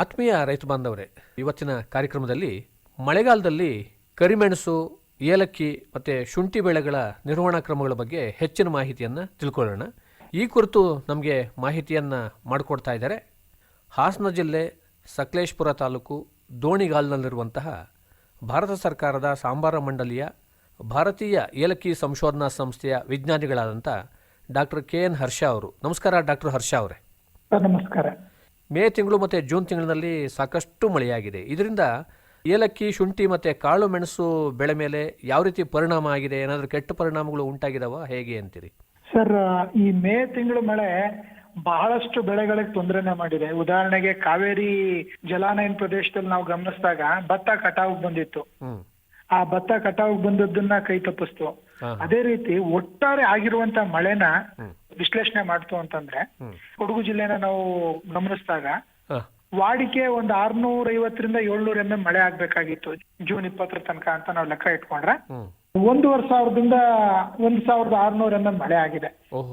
ಆತ್ಮೀಯ ರೈತ ಬಾಂಧವರೇ, ಇವತ್ತಿನ ಕಾರ್ಯಕ್ರಮದಲ್ಲಿ ಮಳೆಗಾಲದಲ್ಲಿ ಕರಿಮೆಣಸು, ಏಲಕ್ಕಿ ಮತ್ತು ಶುಂಠಿ ಬೆಳೆಗಳ ನಿರ್ವಹಣಾ ಕ್ರಮಗಳ ಬಗ್ಗೆ ಹೆಚ್ಚಿನ ಮಾಹಿತಿಯನ್ನು ತಿಳ್ಕೊಳ್ಳೋಣ. ಈ ಕುರಿತು ನಮಗೆ ಮಾಹಿತಿಯನ್ನು ಮಾಡಿಕೊಡ್ತಾ ಇದ್ದಾರೆ ಹಾಸನ ಜಿಲ್ಲೆ ಸಕಲೇಶ್ಪುರ ತಾಲೂಕು ದೋಣಿಗಾಲ್ನಲ್ಲಿರುವಂತಹ ಭಾರತ ಸರ್ಕಾರದ ಸಾಂಬಾರ ಮಂಡಳಿಯ ಭಾರತೀಯ ಏಲಕ್ಕಿ ಸಂಶೋಧನಾ ಸಂಸ್ಥೆಯ ವಿಜ್ಞಾನಿಗಳಾದಂಥ ಡಾಕ್ಟರ್ ಕೆ ಎನ್ ಹರ್ಷ ಅವರು. ನಮಸ್ಕಾರ ಡಾಕ್ಟರ್ ಹರ್ಷ ಅವರೇ. ನಮಸ್ಕಾರ. ಮೇ ತಿಂಗಳು ಮತ್ತು ಜೂನ್ ತಿಂಗಳಿನಲ್ಲಿ ಸಾಕಷ್ಟು ಮಳೆಯಾಗಿದೆ. ಇದರಿಂದ ಏಲಕ್ಕಿ ಶುಂಠಿ ಮತ್ತು ಕಾಳು ಮೆಣಸು ಬೆಳೆ ಮೇಲೆ ಯಾವ ರೀತಿ ಪರಿಣಾಮ ಆಗಿದೆ? ಏನಾದರೂ ಕೆಟ್ಟ ಪರಿಣಾಮಗಳು ಉಂಟಾಗಿದಾವ? ಹೇಗೆ ಅಂತೀರಿ? ಸರ್ ಈ ಮೇ ತಿಂಗಳು ಮಳೆ ಬಹಳಷ್ಟು ಬೆಳೆಗಳಿಗೆ ತೊಂದರೆನೆ ಮಾಡಿದೆ. ಉದಾಹರಣೆಗೆ ಕಾವೇರಿ ಜಲಾನಯನ ಪ್ರದೇಶದಲ್ಲಿ ನಾವು ಗಮನಿಸಿದಾಗ ಭತ್ತ ಕಟಾವಿಗೆ ಬಂದಿತ್ತು. ಆ ಭತ್ತ ಕಟಾವಿಗೆ ಬಂದದ್ದನ್ನ ಕೈ ತಪ್ಪಿಸ್ತು. ಅದೇ ರೀತಿ ಒಟ್ಟಾರೆ ಆಗಿರುವಂತ ಮಳೆನ ವಿಶ್ಲೇಷಣೆ ಮಾಡ್ತು ಅಂತಂದ್ರೆ ಕೊಡಗು ಜಿಲ್ಲೆನ ನಾವು ಗಮನಿಸಿದಾಗ ವಾಡಿಕೆ ಒಂದು ಆರ್ನೂರ ಐವತ್ತರಿಂದ ಏಳ್ನೂರ ಎಂ ಎಂ ಮಳೆ ಆಗ್ಬೇಕಾಗಿತ್ತು ಜೂನ್ ಇಪ್ಪತ್ತರ ತನಕ ಅಂತ ನಾವು ಲೆಕ್ಕ ಇಟ್ಕೊಂಡ್ರೆ. ಒಂದೂವರೆ ಸಾವಿರದಿಂದ ಒಂದ್ ಸಾವಿರದ ಆರ್ನೂರ ಎಂ ಎಂ ಮಳೆ ಆಗಿದೆ.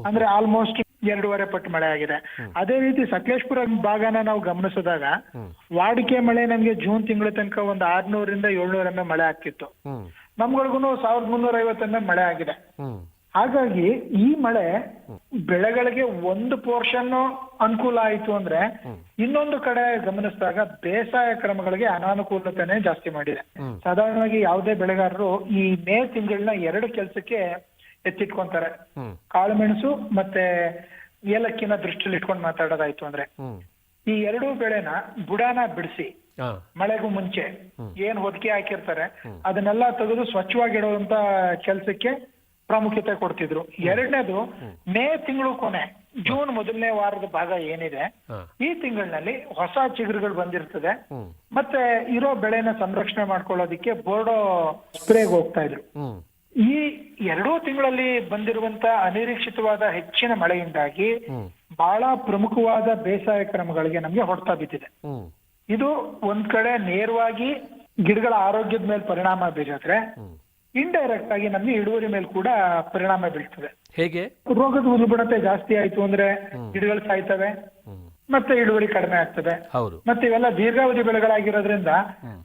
ಅಂದ್ರೆ ಆಲ್ಮೋಸ್ಟ್ ಎರಡೂವರೆ ಪಟ್ಟು ಮಳೆ ಆಗಿದೆ. ಅದೇ ರೀತಿ ಸಕಲೇಶ್ಪುರ ಭಾಗನ ನಾವು ಗಮನಿಸಿದಾಗ ವಾಡಿಕೆ ಮಳೆ ನಮ್ಗೆ ಜೂನ್ ತಿಂಗಳ ತನಕ ಒಂದು ಆರ್ನೂರಿಂದ ಏಳ್ನೂರ ಎಂ ಎಂ ಮಳೆ ಆಗ್ತಿತ್ತು. ನಮ್ಗಳಿಗೂ ಸಾವಿರದ ಮುನ್ನೂರ ಮಳೆ ಆಗಿದೆ. ಹಾಗಾಗಿ ಈ ಮಳೆ ಬೆಳೆಗಳಿಗೆ ಒಂದು ಪೋರ್ಷನ್ ಅನುಕೂಲ ಆಯಿತು ಅಂದ್ರೆ ಇನ್ನೊಂದು ಕಡೆ ಗಮನಿಸಿದಾಗ ಬೇಸಾಯ ಕ್ರಮಗಳಿಗೆ ಅನಾನುಕೂಲತೆನೆ ಜಾಸ್ತಿ ಮಾಡಿದೆ. ಸಾಧಾರಣವಾಗಿ ಯಾವುದೇ ಬೆಳೆಗಾರರು ಈ ಮೇ ತಿಂಗಳನ್ನ ಎರಡು ಕೆಲಸಕ್ಕೆ ಎತ್ತಿಟ್ಕೊಂತಾರೆ. ಕಾಳುಮೆಣಸು ಮತ್ತೆ ಏಲಕ್ಕಿನ ದೃಷ್ಟಿಯಲ್ಲಿ ಇಟ್ಕೊಂಡು ಮಾತಾಡೋದಾಯ್ತು ಅಂದ್ರೆ ಈ ಎರಡೂ ಬೆಳೆನ ಬುಡಾನ ಬಿಡಿಸಿ ಮಳೆಗೂ ಮುಂಚೆ ಏನ್ ಹೊದಿಕೆ ಹಾಕಿರ್ತಾರೆ ಅದನ್ನೆಲ್ಲ ತೆಗೆದು ಸ್ವಚ್ಛವಾಗಿಡುವಂತ ಕೆಲಸಕ್ಕೆ ಪ್ರಾಮುಖ್ಯತೆ ಕೊಡ್ತಿದ್ರು. ಎರಡನೇದು ಮೇ ತಿಂಗಳು ಕೊನೆ ಜೂನ್ ಮೊದಲನೇ ವಾರದ ಭಾಗ ಏನಿದೆ ಈ ತಿಂಗಳಿನಲ್ಲಿ ಹೊಸ ಚಿಗುರುಗಳು ಬಂದಿರ್ತದೆ. ಮತ್ತೆ ಇರೋ ಬೆಳೆನ ಸಂರಕ್ಷಣೆ ಮಾಡ್ಕೊಳ್ಳೋದಿಕ್ಕೆ ಬೋರ್ಡೋ ಸ್ಪ್ರೇಗೆ ಹೋಗ್ತಾ ಇದ್ರು. ಈ ಎರಡೂ ತಿಂಗಳಲ್ಲಿ ಬಂದಿರುವಂತ ಅನಿರೀಕ್ಷಿತವಾದ ಹೆಚ್ಚಿನ ಮಳೆಯಿಂದಾಗಿ. ಬಹಳ ಪ್ರಮುಖವಾದ ಬೇಸಾಯ ಕ್ರಮಗಳಿಗೆ ನಮ್ಗೆ ಹೊಡ್ತಾ ಬಿದ್ದಿದೆ. ಇದು ಒಂದ್ ಕಡೆ ನೇರವಾಗಿ ಗಿಡಗಳ ಆರೋಗ್ಯದ ಮೇಲೆ ಪರಿಣಾಮ ಬೀರಿದ್ರೆ ಇಂಡೈರೆಕ್ಟ್ ಆಗಿ ನಮ್ಗೆ ಇಳುವರಿ ಮೇಲೆ ಕೂಡ ಪರಿಣಾಮ ಬೀಳ್ತದೆ. ಹೇಗೆ? ರೋಗದ ಉಲ್ಬಣತೆ ಜಾಸ್ತಿ ಆಯ್ತು ಅಂದ್ರೆ ಗಿಡಗಳು ಸಾಯ್ತವೆ. ಮತ್ತೆ ಇಳುವರಿ ಕಡಿಮೆ ಆಗ್ತದೆ. ಮತ್ತೆ ಇವೆಲ್ಲ ದೀರ್ಘಾವಧಿ ಬೆಳೆಗಳಾಗಿರೋದ್ರಿಂದ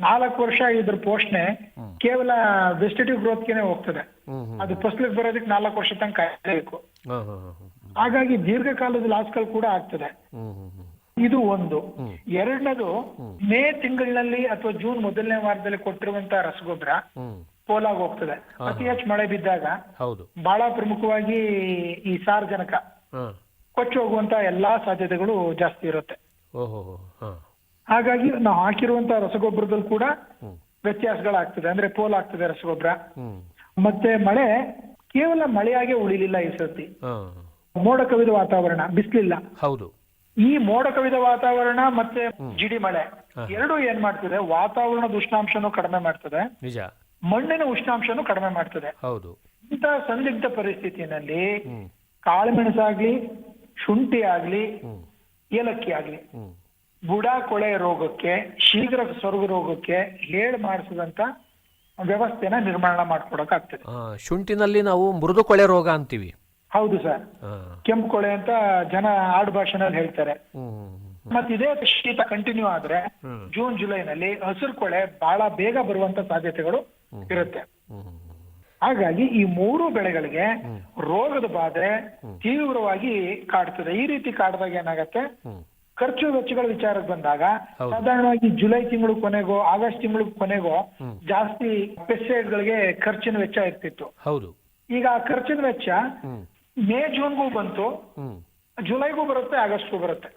ನಾಲ್ಕು ವರ್ಷ ಇದ್ರ ಪೋಷಣೆ ಕೇವಲ ವೆಜಿಟೇಟಿವ್ ಗ್ರೋತ್ಗೆನೆ ಹೋಗ್ತದೆ. ಅದು ಫಸಲಿಗೆ ಬರೋದಕ್ಕೆ ನಾಲ್ಕು ವರ್ಷ ತನಕ ಕಾಯಬೇಕು ಹಾಗಾಗಿ ದೀರ್ಘಕಾಲದ ಲಾಸ್ಗಳು ಕೂಡ ಆಗ್ತದೆ. ಇದು ಒಂದು. ಎರಡನೇದು ಮೇ ತಿಂಗಳಿನಲ್ಲಿ ಅಥವಾ ಜೂನ್ ಮೊದಲನೇ ವಾರದಲ್ಲಿ ಕೊಟ್ಟಿರುವಂತಹ ರಸಗೊಬ್ಬರ ಪೋಲಾಗ್ ಹೋಗ್ತದೆ. ಅತಿ ಹೆಚ್ಚು ಮಳೆ ಬಿದ್ದಾಗ ಹೌದು. ಬಹಳ ಪ್ರಮುಖವಾಗಿ ಈ ಸಾರ್ವಜನಿಕ ಕೊಚ್ಚಿ ಹೋಗುವಂತ ಎಲ್ಲಾ ಸಾಧ್ಯತೆಗಳು ಜಾಸ್ತಿ ಇರುತ್ತೆ. ಹಾಗಾಗಿ ನಾವು ಹಾಕಿರುವಂತಹ ರಸಗೊಬ್ಬರದಲ್ಲಿ ಕೂಡ ವ್ಯತ್ಯಾಸಗಳಾಗ್ತದೆ. ಅಂದ್ರೆ ಪೋಲ್ ಆಗ್ತದೆ ರಸಗೊಬ್ಬರ. ಮತ್ತೆ ಮಳೆ ಕೇವಲ ಮಳೆಯಾಗೆ ಉಳಿಲಿಲ್ಲ ಈ ಸರ್ತಿ. ಮೋಡ ಕವಿದ ವಾತಾವರಣ ಬಿಸಿಲಿಲ್ಲ. ಹೌದು. ಈ ಮೋಡ ಕವಿದ ವಾತಾವರಣ ಮತ್ತೆ ಜಿಡಿ ಮಳೆ ಎರಡು ಏನ್ ಮಾಡ್ತದೆ ವಾತಾವರಣದ ಉಷ್ಣಾಂಶನು ಕಡಿಮೆ ಮಾಡ್ತದೆ ನಿಜ. ಮಣ್ಣಿನ ಉಷ್ಣಾಂಶನು ಕಡಿಮೆ ಮಾಡ್ತದೆ. ಹೌದು. ಇಂಥ ಸಂದಿಗ್ಧ ಪರಿಸ್ಥಿತಿನಲ್ಲಿ ಕಾಳುಮೆಣಸಾಗ್ಲಿ ಶುಂಠಿ ಆಗ್ಲಿ ಏಲಕ್ಕಿ ಆಗ್ಲಿ ಬುಡ ಕೊಳೆ ರೋಗಕ್ಕೆ ಶೀಘ್ರ ಸ್ವರ್ಗ ರೋಗಕ್ಕೆ ಹೇಳಿ ಮಾಡಿಸಿದಂತ ವ್ಯವಸ್ಥೆನ ನಿರ್ಮಾಣ ಮಾಡ್ಕೊಡಕ್ ಆಗ್ತದೆ ಶುಂಠಿನಲ್ಲಿ ನಾವು ಮೃದು ಕೊಳೆ ರೋಗ ಅಂತೀವಿ. ಹೌದು ಸರ್. ಕೆಂಪು ಕೊಳೆ ಅಂತ ಜನ ಆಡು ಭಾಷೆನಲ್ಲಿ ಹೇಳ್ತಾರೆ. ಮತ್ತೆ ಇದೇ ಶೀತ ಕಂಟಿನ್ಯೂ ಆದ್ರೆ ಜೂನ್ ಜುಲೈನಲ್ಲಿ ಹಸಿರು ಕೊಳೆ ಬಹಳ ಬೇಗ ಬರುವಂತ ಸಾಧ್ಯತೆಗಳು ಇರುತ್ತೆ. ಹಾಗಾಗಿ ಈ ಮೂರು ಬೆಳೆಗಳಿಗೆ ರೋಗದ ಬಾಧೆ ತೀವ್ರವಾಗಿ ಕಾಡ್ತದೆ. ಈ ರೀತಿ ಕಾಡಿದಾಗ ಏನಾಗತ್ತೆ? ಖರ್ಚು ವೆಚ್ಚಗಳ ವಿಚಾರಕ್ಕೆ ಬಂದಾಗ. ಸಾಧಾರಣವಾಗಿ ಜುಲೈ ತಿಂಗಳು ಕೊನೆಗೋ ಆಗಸ್ಟ್ ತಿಂಗಳು ಕೊನೆಗೋ ಜಾಸ್ತಿ ಪೆಸ್ಟಿಸೈಡ್ ಗಳಿಗೆ ಖರ್ಚಿನ ವೆಚ್ಚ ಇರ್ತಿತ್ತು. ಹೌದು. ಈಗ ಆ ಖರ್ಚಿನ ವೆಚ್ಚ ಮೇ ಜೂನ್ಗೂ ಬಂತು. ಜುಲೈಗೂ ಬರುತ್ತೆ ಆಗಸ್ಟ್ಗೂ ಬರುತ್ತೆ.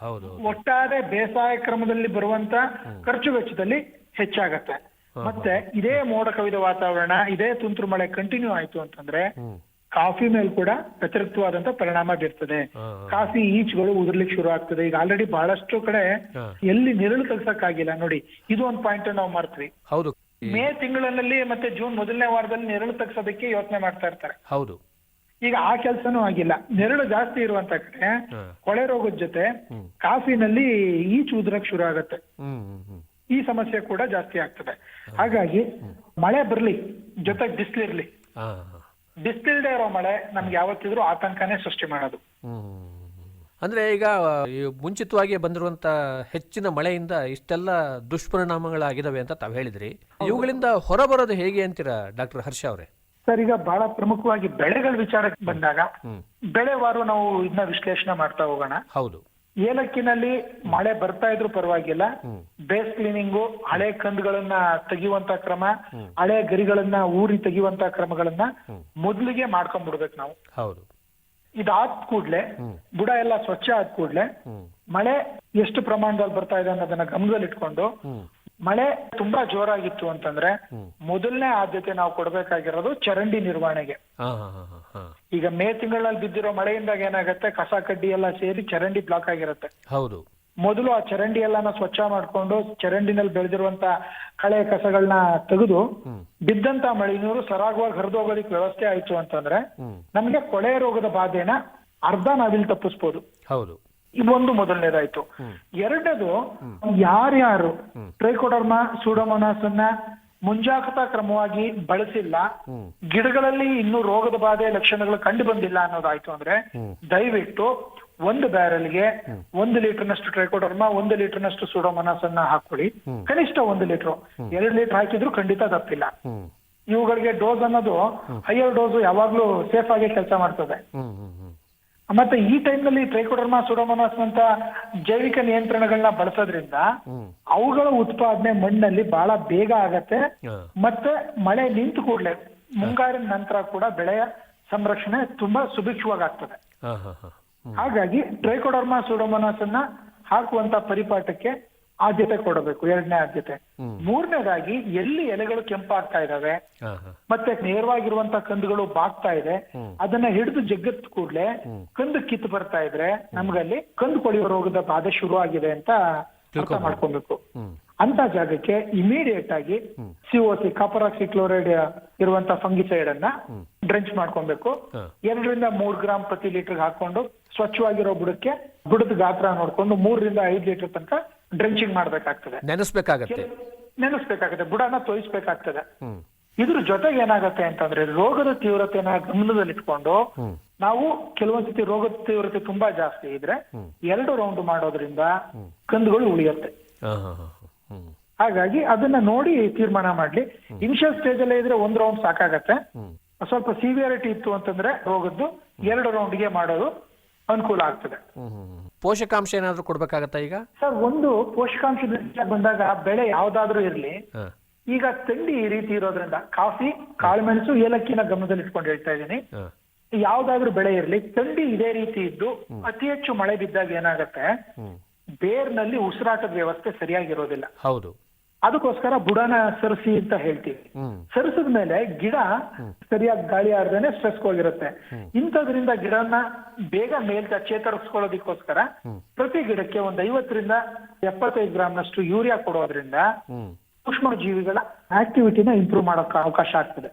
ಹೌದು. ಒಟ್ಟಾರೆ ಬೇಸಾಯ ಕ್ರಮದಲ್ಲಿ ಬರುವಂತ ಖರ್ಚು ವೆಚ್ಚದಲ್ಲಿ ಹೆಚ್ಚಾಗತ್ತೆ. ಮತ್ತೆ ಇದೇ ಮೋಡ ಕವಿದ ವಾತಾವರಣ ಇದೇ ತುಂತುರು ಮಳೆ ಕಂಟಿನ್ಯೂ ಆಯ್ತು ಅಂತಂದ್ರೆ ಕಾಫಿ ಮೇಲೆ ಕೂಡ ವ್ಯತಿರಿಕ್ತವಾದಂತ ಪರಿಣಾಮ ಬೀರ್ತದೆ. ಕಾಫಿ ಈಚ್ಗಳು ಉದುರ್ಲಿಕ್ಕೆ ಶುರು ಆಗ್ತದೆ. ಈಗ ಆಲ್ರೆಡಿ ಬಹಳಷ್ಟು ಕಡೆ. ಎಲ್ಲಿ ನೆರಳು ಕಲ್ಸಕ್ಕಾಗಿಲ್ಲ ನೋಡಿ ಇದು ಒಂದು ಪಾಯಿಂಟ್ ನಾವು ಮಾಡ್ತೀವಿ. ಹೌದು. ಮೇ ತಿಂಗಳಲ್ಲಿ ಮತ್ತೆ ಜೂನ್ ಮೊದಲನೇ ವಾರದಲ್ಲಿ ನೆರಳು ತಗ್ಸೋದಕ್ಕೆ ಯೋಚನೆ ಮಾಡ್ತಾ ಇರ್ತಾರೆ. ಹೌದು. ಈಗ ಆ ಕೆಲಸನೂ ಆಗಿಲ್ಲ. ನೆರಳು ಜಾಸ್ತಿ ಇರುವಂತ ಕಡೆ. ಕೊಳೆ ರೋಗದ ಜೊತೆ ಕಾಫಿನಲ್ಲಿ ಈಚು ಉದ್ರಕ್ ಶುರು ಆಗತ್ತೆ. ಈ ಸಮಸ್ಯೆ ಕೂಡ ಜಾಸ್ತಿ ಆಗ್ತದೆ. ಹಾಗಾಗಿ ಮಳೆ ಬರ್ಲಿ ಜೊತೆ ಬಿಸಿಲಿರ್ಲಿ. ಬಿಸಿಲಿಲ್ದೇ ಇರೋ ಮಳೆ ನಮ್ಗೆ ಯಾವತ್ತಿದ್ರೂ ಆತಂಕನೇ ಸೃಷ್ಟಿ ಮಾಡೋದು. ಅಂದ್ರೆ ಈಗ ಮುಂಚಿತವಾಗಿ ಬಂದಿರುವಂತ ಹೆಚ್ಚಿನ ಮಳೆಯಿಂದ ಇಷ್ಟೆಲ್ಲ ದುಷ್ಪರಿಣಾಮಗಳಾಗಿದಾವೆ ಅಂತ ತಾವು ಹೇಳಿದ್ರಿ. ಇವುಗಳಿಂದ ಹೊರಬರೋದು ಹೇಗೆ ಅಂತೀರಾ ಡಾಕ್ಟರ್ ಹರ್ಷ ಅವರೇ? ಸರ್ ಈಗ ಬಹಳ ಪ್ರಮುಖವಾಗಿ ಬೆಳೆಗಳ ವಿಚಾರಕ್ಕೆ ಬಂದಾಗ ಬೆಳೆವಾರು ನಾವು ಇದನ್ನ ವಿಶ್ಲೇಷಣೆ ಮಾಡ್ತಾ ಹೋಗೋಣ. ಹೌದು. ಏಲಕ್ಕಿನಲ್ಲಿ ಮಳೆ ಬರ್ತಾ ಇದ್ರು ಪರವಾಗಿಲ್ಲ. ಬೇಸ್ ಕ್ಲೀನಿಂಗು ಹಳೆ ಕಂದುಗಳನ್ನ ತೆಗೆಯುವಂತ ಕ್ರಮ ಹಳೆ ಗರಿಗಳನ್ನ ಊರಿ ತೆಗೆಯುವಂತ ಕ್ರಮಗಳನ್ನ ಮೊದಲಿಗೆ ಮಾಡ್ಕೊಂಡ್ಬಿಡ್ಬೇಕು ನಾವು. ಹೌದು. ಇದಾದ ಕೂಡ್ಲೆ ಬುಡ ಎಲ್ಲ ಸ್ವಚ್ಛ ಆದ ಕೂಡ್ಲೆ ಮಳೆ ಎಷ್ಟು ಪ್ರಮಾಣದಲ್ಲಿ ಬರ್ತಾ ಇದೆ ಅನ್ನೋದನ್ನ ಗಮನದಲ್ಲಿ ಇಟ್ಕೊಂಡು ಮಳೆ ತುಂಬಾ ಜೋರಾಗಿತ್ತು ಅಂತಂದ್ರೆ ಮೊದಲನೇ ಆದ್ಯತೆ ನಾವು ಕೊಡ್ಬೇಕಾಗಿರೋದು ಚರಂಡಿ ನಿರ್ವಹಣೆಗೆ. ಈಗ ಮೇ ತಿಂಗಳಲ್ಲಿ ಬಿದ್ದಿರೋ ಮಳೆಯಿಂದಾಗ ಏನಾಗುತ್ತೆ? ಕಸ ಕಡ್ಡಿ ಎಲ್ಲ ಸೇರಿ ಚರಂಡಿ ಬ್ಲಾಕ್ ಆಗಿರುತ್ತೆ. ಹೌದು. ಮೊದಲು ಆ ಚರಂಡಿ ಎಲ್ಲಾನ ಸ್ವಚ್ಛ ಮಾಡ್ಕೊಂಡು ಚರಂಡಿನಲ್ಲಿ ಬೆಳೆದಿರುವಂತ ಕಳೆ ಕಸಗಳನ್ನ ತೆಗೆದು ಬಿದ್ದಂತ ಮಳೆ ನೀರು ಸರಾಗವಾಗಿ ಹರಿದೋಗೋದಕ್ಕೆ ವ್ಯವಸ್ಥೆ ಆಯ್ತು ಅಂತಂದ್ರೆ ನಮ್ಗೆ ಕೊಳೆ ರೋಗದ ಬಾಧೆನ ಅರ್ಧ ನಾವಿಲ್ಲಿ ತಪ್ಪಿಸ್ಬೋದು. ಹೌದು. ಇದೊಂದು ಮೊದಲನೇದಾಯ್ತು. ಎರಡನೇದು ಯಾರ್ಯಾರು ಟ್ರೈಕೋಡರ್ಮ ಸೂಡೋಮೋನಾಸ್ ಅನ್ನ ಮುಂಜಾಗ್ರತಾ ಕ್ರಮವಾಗಿ ಬಳಸಿಲ್ಲ ಗಿಡಗಳಲ್ಲಿ ಇನ್ನೂ ರೋಗದ ಬಾಧೆ ಲಕ್ಷಣಗಳು ಕಂಡು ಬಂದಿಲ್ಲ ಅನ್ನೋದಾಯ್ತು ಅಂದ್ರೆ ದಯವಿಟ್ಟು ಒಂದು ಬ್ಯಾರಲ್ಗೆ ಒಂದು ಲೀಟರ್ನಷ್ಟು ಟ್ರೈಕೋಡರ್ಮ ಒಂದು ಲೀಟರ್ನಷ್ಟು ಸೂಡೋಮೋನಾಸ್ ಅನ್ನ ಹಾಕೊಳ್ಳಿ ಕನಿಷ್ಠ ಒಂದು ಲೀಟರ್. ಎರಡು ಲೀಟರ್ ಹಾಕಿದ್ರು ಖಂಡಿತ ತಪ್ಪಿಲ್ಲ. ಇವುಗಳಿಗೆ ಡೋಸ್ ಅನ್ನೋದು ಹೈಯರ್ ಡೋಸ್ ಯಾವಾಗ್ಲೂ ಸೇಫ್ ಆಗಿ ಕೆಲಸ ಮಾಡ್ತದೆ. ಮತ್ತೆ ಈ ಟೈಮ್ನಲ್ಲಿ ಟ್ರೈಕೋಡರ್ಮಾ ಸುಡೋಮೋನಾಸ್ ಅಂತ ಜೈವಿಕ ನಿಯಂತ್ರಣಗಳನ್ನ ಬಳಸೋದ್ರಿಂದ ಅವುಗಳ ಉತ್ಪಾದನೆ ಮಣ್ಣಲ್ಲಿ ಬಹಳ ಬೇಗ ಆಗತ್ತೆ. ಮತ್ತೆ ಮಳೆ ನಿಂತು ಕೂಡಲೇ ಮುಂಗಾರಿನ ನಂತರ ಕೂಡ ಬೆಳೆಯ ಸಂರಕ್ಷಣೆ ತುಂಬಾ ಸುಭಿಕ್ಷವಾಗಿ ಆಗ್ತದೆ ಹಾ ಹಾ ಹಾ. ಹ್ಮ್. ಹಾಗಾಗಿ ಟ್ರೈಕೋಡರ್ಮಾ ಸುಡೋಮೋನಾಸ್ ಅನ್ನ ಹಾಕುವಂತ ಪರಿಪಾಠಕ್ಕೆ ಆದ್ಯತೆ ಕೊಡಬೇಕು ಎರಡನೇ ಆದ್ಯತೆ. ಮೂರನೇದಾಗಿ ಎಲ್ಲಿ ಎಲೆಗಳು ಕೆಂಪಾಗ್ತಾ ಇದಾವೆ ಮತ್ತೆ ನೇರವಾಗಿರುವಂತ ಕಂದುಗಳು ಬಾಗ್ತಾ ಇದೆ ಅದನ್ನ ಹಿಡಿದು ಜಗ್ಗತ್ ಕೂಡ್ಲೆ ಕಂದು ಕಿತ್ತು ಬರ್ತಾ ಇದ್ರೆ ನಮ್ಗಲ್ಲಿ ಕಂದು ಕೊಳೆಯೋ ರೋಗದ ಬಾಧೆ ಶುರು ಆಗಿದೆ ಅಂತ ಅರ್ಥ ಮಾಡ್ಕೊಬೇಕು. ಅಂತ ಜಾಗಕ್ಕೆ ಇಮಿಡಿಯೇಟ್ ಆಗಿ ಸಿಒಸಿ ಕಾಪರಾಕ್ಸಿ ಕ್ಲೋರೈಡ್ ಇರುವಂತ ಫಂಗಿಸೈಡ್ ಅನ್ನ ಡ್ರೆಂಚ್ ಮಾಡ್ಕೊಬೇಕು. ಎರಡರಿಂದ ಮೂರ್ ಗ್ರಾಮ್ ಪ್ರತಿ ಲೀಟರ್ ಹಾಕೊಂಡು ಸ್ವಚ್ಛವಾಗಿರೋ ಬುಡಕ್ಕೆ ಬುಡದ ಗಾತ್ರ ನೋಡ್ಕೊಂಡು ಮೂರರಿಂದ ಐದು ಲೀಟರ್ ತನಕ ಡ್ರೆಂಚಿಂಗ್ ಮಾಡ್ಬೇಕಾಗ್ತದೆ. ನೆನೆಸ್ಬೇಕಾಗತ್ತೆ. ನೆನೆಸ್ಬೇಕಾಗತ್ತೆ ಬುಡನ ತೋಯಿಸ್ಬೇಕಾಗ್ತದೆ. ಇದ್ರ ಜೊತೆಗೆ ಏನಾಗುತ್ತೆ ಅಂತಂದ್ರೆ ರೋಗದ ತೀವ್ರತೆನ ಗಮನದಲ್ಲಿಟ್ಕೊಂಡು ನಾವು ಕೆಲವೊಂದ್ಸತಿ ರೋಗದ ತೀವ್ರತೆ ತುಂಬಾ ಜಾಸ್ತಿ ಇದ್ರೆ ಎರಡು ರೌಂಡ್ ಮಾಡೋದ್ರಿಂದ ಕಂದುಗಳು ಉಳಿಯುತ್ತೆ. ಹಾಗಾಗಿ ಅದನ್ನ ನೋಡಿ ತೀರ್ಮಾನ ಮಾಡ್ಲಿ. ಇನಿಷಿಯಲ್ ಸ್ಟೇಜ್ ಅಲ್ಲೇ ಇದ್ರೆ ಒಂದ್ ರೌಂಡ್ ಸಾಕಾಗತ್ತೆ. ಸ್ವಲ್ಪ ಸಿವಿಯರಿಟಿ ಇತ್ತು ಅಂತಂದ್ರೆ ರೋಗದ್ದು ಎರಡು ರೌಂಡ್ಗೆ ಮಾಡೋದು ಅನುಕೂಲ ಆಗ್ತದೆ. ಪೋಷಕಾಂಶ ಏನಾದ್ರೂ ಕೊಡ್ಬೇಕಾಗತ್ತಾ ಈಗ? ಸರ್ ಒಂದು ಪೋಷಕಾಂಶ ವಿಷಯ ಬಂದಾಗ ಬೆಳೆ ಯಾವ್ದಾದ್ರು ಇರ್ಲಿ. ಹಾ. ಈಗ ಥಂಡಿ ಈ ರೀತಿ ಇರೋದ್ರಿಂದ ಕಾಫಿ ಕಾಳುಮೆಣಸು ಏಲಕ್ಕಿನ ಗಮನದಲ್ಲಿ ಇಟ್ಕೊಂಡು ಹೇಳ್ತಾ ಇದ್ದೀನಿ. ಹಾ. ಯಾವ್ದಾದ್ರೂ ಬೆಳೆ ಇರಲಿ. ತಂಡಿ ಇದೇ ರೀತಿ ಇದ್ದು ಅತಿ ಹೆಚ್ಚು ಮಳೆ ಬಿದ್ದಾಗ ಏನಾಗತ್ತೆ? ಹ್ಮ್. ಬೇರ್ನಲ್ಲಿ ಉಸಿರಾಟದ ವ್ಯವಸ್ಥೆ ಸರಿಯಾಗಿರೋದಿಲ್ಲ. ಹೌದು. ಅದಕ್ಕೋಸ್ಕರ ಬುಡನ ಸರಿಸಿ ಅಂತ ಹೇಳ್ತೀವಿ. ಸರಿಸಿದ ಮೇಲೆ ಗಿಡ ಸರಿಯಾಗಿ ಗಾಳಿ ಆಡ್ದೇನೆ ಸ್ಟ್ರೆಸ್ ಹೋಗಿರುತ್ತೆ ಇಂಥದ್ರಿಂದ ಗಿಡನ ಬೇಗ ಮೇಲ್ಕ ಚೇತರಿಸ್ಕೊಳ್ಳೋದಕ್ಕೋಸ್ಕರ ಪ್ರತಿ ಗಿಡಕ್ಕೆ ಒಂದ್ ಐವತ್ತರಿಂದ ಎಪ್ಪತ್ತೈದು ಗ್ರಾಮ್ನಷ್ಟು ಯೂರಿಯಾ ಕೊಡೋದ್ರಿಂದ ಸೂಕ್ಷ್ಮ ಜೀವಿಗಳ ಆಕ್ಟಿವಿಟಿನ ಇಂಪ್ರೂವ್ ಮಾಡೋಕೆ ಅವಕಾಶ ಆಗ್ತದೆ.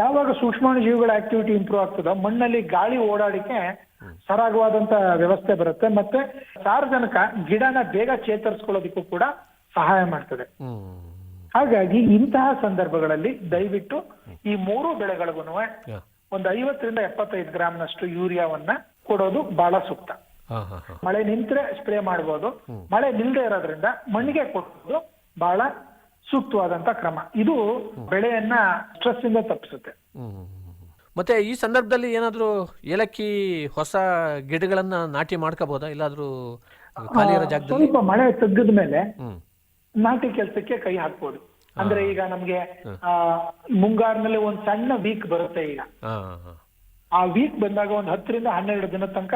ಯಾವಾಗ ಸೂಕ್ಷ್ಮಾಣು ಜೀವಿಗಳ ಆಕ್ಟಿವಿಟಿ ಇಂಪ್ರೂವ್ ಆಗ್ತದೋ ಮಣ್ಣಲ್ಲಿ ಗಾಳಿ ಓಡಾಡಿಕೆ ಸರಾಗವಾದಂತ ವ್ಯವಸ್ಥೆ ಬರುತ್ತೆ. ಮತ್ತೆ ಸಾರ್ವಜನಿಕ ಗಿಡನ ಬೇಗ ಚೇತರಿಸ್ಕೊಳ್ಳೋದಕ್ಕೂ ಕೂಡ ಸಹಾಯ ಮಾಡ್ತದೆ. ಹಾಗಾಗಿ ಇಂತಹ ಸಂದರ್ಭಗಳಲ್ಲಿ ದಯವಿಟ್ಟು ಈ ಮೂರು ಬೆಳೆಗಳಿಗೂ. ಒಂದು ಐವತ್ತರಿಂದ ಎಪ್ಪತ್ತೈದು ಗ್ರಾಮ್ನಷ್ಟು ಯೂರಿಯಾವನ್ನ ಕೊಡೋದು ಬಹಳ ಸೂಕ್ತ. ಮಳೆ ನಿಂತ್ರೆ ಸ್ಪ್ರೇ ಮಾಡಬಹುದು ಮಳೆ ನಿಲ್ದೇ ಇರೋದ್ರಿಂದ ಮಣ್ಣಿಗೆ ಕೊಡೋದು ಬಹಳ ಸೂಕ್ತವಾದಂತ ಕ್ರಮ. ಇದು ಬೆಳೆಯನ್ನ ಸ್ಟ್ರೆಸ್ ಇಂದ ತಪ್ಪಿಸುತ್ತೆ. ಮತ್ತೆ ಈ ಸಂದರ್ಭದಲ್ಲಿ ಏನಾದರೂ ಏಲಕ್ಕಿ ಹೊಸ ಗಿಡಗಳನ್ನ ನಾಟಿ ಮಾಡ್ಕೋಬಹುದಾ ಇಲ್ಲಾದ್ರೂ ಸ್ವಲ್ಪ ಮಳೆ ತೆಗೆದ ಮೇಲೆ ನಾಟಿ ಕೆಲಸಕ್ಕೆ ಕೈ ಹಾಕ್ಬೋದು. ಅಂದ್ರೆ ಈಗ ನಮ್ಗೆ ಆ ಮುಂಗಾರಿನಲ್ಲಿ ಒಂದ್ ಸಣ್ಣ ವೀಕ್ ಬರುತ್ತೆ ಈಗ. ಆ ವೀಕ್ ಬಂದಾಗ ಒಂದ್ ಹತ್ತರಿಂದ ಹನ್ನೆರಡು ದಿನ ತನಕ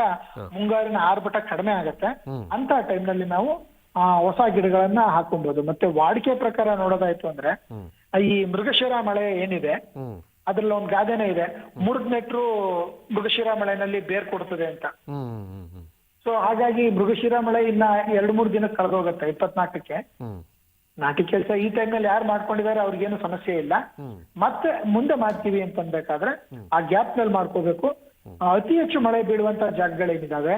ಮುಂಗಾರಿನ ಆರ್ಭಟ ಕಡಿಮೆ ಆಗತ್ತೆ. ಅಂತ ಟೈಮ್ನಲ್ಲಿ ನಾವು ಆ ಹೊಸ ಗಿಡಗಳನ್ನ ಹಾಕೊಬಹುದು ಮತ್ತೆ ವಾಡಿಕೆ ಪ್ರಕಾರ ನೋಡೋದಾಯ್ತು ಅಂದ್ರೆ ಈ ಮೃಗಶಿರ ಮಳೆ ಏನಿದೆ ಅದ್ರಲ್ಲಿ ಒಂದ್ ಗಾದೆನೇ ಇದೆ. ಮುರಿದ್ ನೆಟ್ರು ಮೃಗಶಿರ ಮಳೆನಲ್ಲಿ ಬೇರ್ ಕೊಡ್ತದೆ ಅಂತ. ಸೊ ಹಾಗಾಗಿ ಮೃಗಶಿರ ಮಳೆ ಇನ್ನ ಎರಡ್ ಮೂರ್ ದಿನಕ್ಕೆ ಕಳೆದೋಗತ್ತೆ ಇಪ್ಪತ್ನಾಲ್ಕಕ್ಕೆ. ನಾಟಿ ಕೆಲಸ ಈ ಟೈಮ್ನಲ್ಲಿ ಯಾರು ಮಾಡ್ಕೊಂಡಿದ್ದಾರೆ ಅವ್ರಿಗೇನು ಸಮಸ್ಯೆ ಇಲ್ಲ. ಮತ್ತೆ ಮುಂದೆ ಮಾಡ್ತೀವಿ ಅಂತನ್ಬೇಕಾದ್ರೆ ಆ ಗ್ಯಾಪ್ನಲ್ಲಿ ಮಾಡ್ಕೋಬೇಕು. ಅತಿ ಹೆಚ್ಚು ಮಳೆ ಬೀಳುವಂತ ಜಾಗಗಳೇನಿದಾವೆ?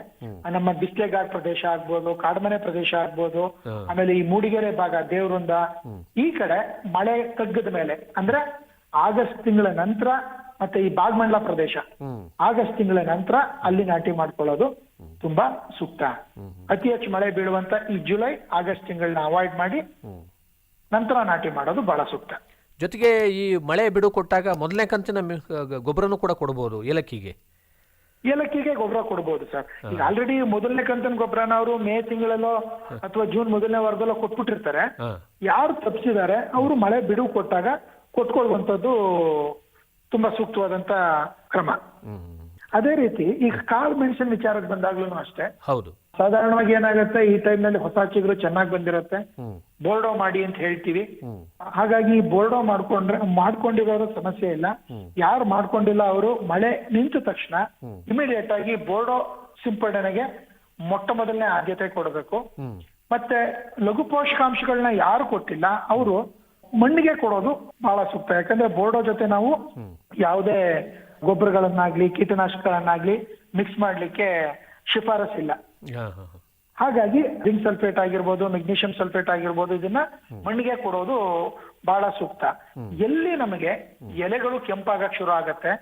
ನಮ್ಮ ಬಿಸ್ಲೆಗಾಡ್ ಪ್ರದೇಶ ಆಗ್ಬೋದು ಕಾಡ್ಮನೆ ಪ್ರದೇಶ ಆಗ್ಬೋದು ಆಮೇಲೆ ಈ ಮೂಡಿಗೆರೆ ಭಾಗ ದೇವೃಂದ ಈ ಕಡೆ ಮಳೆ ತಗ್ಗದ ಮೇಲೆ ಅಂದ್ರೆ ಆಗಸ್ಟ್ ತಿಂಗಳ ನಂತರ ಮತ್ತೆ ಈ ಬಾಗ್ಮಂಡ್ಲ ಪ್ರದೇಶ. ಆಗಸ್ಟ್ ತಿಂಗಳ ನಂತರ ಅಲ್ಲಿ ನಾಟಿ ಮಾಡ್ಕೊಳ್ಳೋದು ತುಂಬಾ ಸೂಕ್ತ ಅತಿ ಹೆಚ್ಚು ಮಳೆ ಬೀಳುವಂತ ಈ ಜುಲೈ ಆಗಸ್ಟ್ ತಿಂಗಳನ್ನ ಅವಾಯ್ಡ್ ಮಾಡಿ ನಂತರ ನಾಟಿ ಮಾಡೋದು ಬಹಳ ಸೂಕ್ತ ಜೊತೆಗೆ ಈ ಮಳೆ ಬಿಡು ಕೊಟ್ಟಾಗ ಮೊದಲನೇ ಕಂತಿನ ಗೊಬ್ಬರನು ಕೂಡ ಕೊಡಬಹುದು ಏಲಕ್ಕಿಗೆ. ಏಲಕ್ಕಿಗೆ ಗೊಬ್ಬರ ಕೊಡಬಹುದು ಸರ್. ಈಗ ಆಲ್ರೆಡಿ ಮೊದಲನೇ ಕಂತಿನ ಗೊಬ್ಬರನ ಅವರು ಮೇ ತಿಂಗಳಲ್ಲೋ ಅಥವಾ ಜೂನ್ ಮೊದಲನೇ ವಾರದಲ್ಲೋ ಕೊಟ್ಬಿಟ್ಟಿರ್ತಾರೆ. ಯಾರು ತಪ್ಪಿಸಿದ್ದಾರೆ ಅವರು ಮಳೆ ಬಿಡು ಕೊಟ್ಟಾಗ ಕೊಟ್ಕೊಳ್ಳುವಂತದ್ದು ತುಂಬಾ ಸೂಕ್ತವಾದಂತ ಕ್ರಮ. ಅದೇ ರೀತಿ ಈಗ ಕಾಳು ಮೆಣಸಿನ ವಿಚಾರಕ್ಕೆ ಬಂದಾಗ್ಲೂ ಅಷ್ಟೇ. ಹೌದು. ಸಾಧಾರಣವಾಗಿ ಏನಾಗುತ್ತೆ ಈ ಟೈಮ್ನಲ್ಲಿ ಹೊಸ ಚಿಗುರು ಚೆನ್ನಾಗಿ ಬಂದಿರುತ್ತೆ. ಬೋರ್ಡೋ ಮಾಡಿ ಅಂತ ಹೇಳ್ತೀವಿ. ಹಾಗಾಗಿ ಬೋರ್ಡೋ ಮಾಡ್ಕೊಂಡ್ರೆ ಮಾಡ್ಕೊಂಡಿರೋರು ಸಮಸ್ಯೆ ಇಲ್ಲ. ಯಾರು ಮಾಡ್ಕೊಂಡಿಲ್ಲ ಅವರು ಮಳೆ ನಿಂತ ತಕ್ಷಣ ಇಮಿಡಿಯೇಟ್ ಆಗಿ ಬೋರ್ಡೋ ಸಿಂಪಡಣೆಗೆ ಮೊಟ್ಟ ಮೊದಲನೇ ಆದ್ಯತೆ ಕೊಡಬೇಕು. ಮತ್ತೆ ಲಘು ಪೋಷಕಾಂಶಗಳನ್ನ ಯಾರು ಕೊಟ್ಟಿಲ್ಲ ಅವರು ಮಣ್ಣಿಗೆ ಕೊಡೋದು ಬಹಳ ಸೂಕ್ತ. ಯಾಕಂದ್ರೆ ಬೋರ್ಡೋ ಜೊತೆ ನಾವು ಯಾವುದೇ ಗೊಬ್ಬರಗಳನ್ನಾಗ್ಲಿ ಕೀಟನಾಶಕಗಳನ್ನಾಗ್ಲಿ ಮಿಕ್ಸ್ ಮಾಡ್ಲಿಕ್ಕೆ ಶಿಫಾರಸ್ ಇಲ್ಲ ಹಾ ಹಾ ಹಾ. ಹಾಗಾಗಿ ಜಿಂಕ್ ಸಲ್ಫೇಟ್ ಆಗಿರ್ಬೋದು ಮೆಗ್ನೀಷಿಯಂ ಸಲ್ಫೇಟ್ ಆಗಿರ್ಬೋದು ಇದನ್ನ ಮಣ್ಣಿಗೆ ಕೊಡೋದು ಬಹಳ ಸೂಕ್ತ. ಎಲ್ಲಿ ನಮಗೆ ಎಲೆಗಳು ಕೆಂಪಾಗಕ್ ಶುರು ಆಗತ್ತೆ.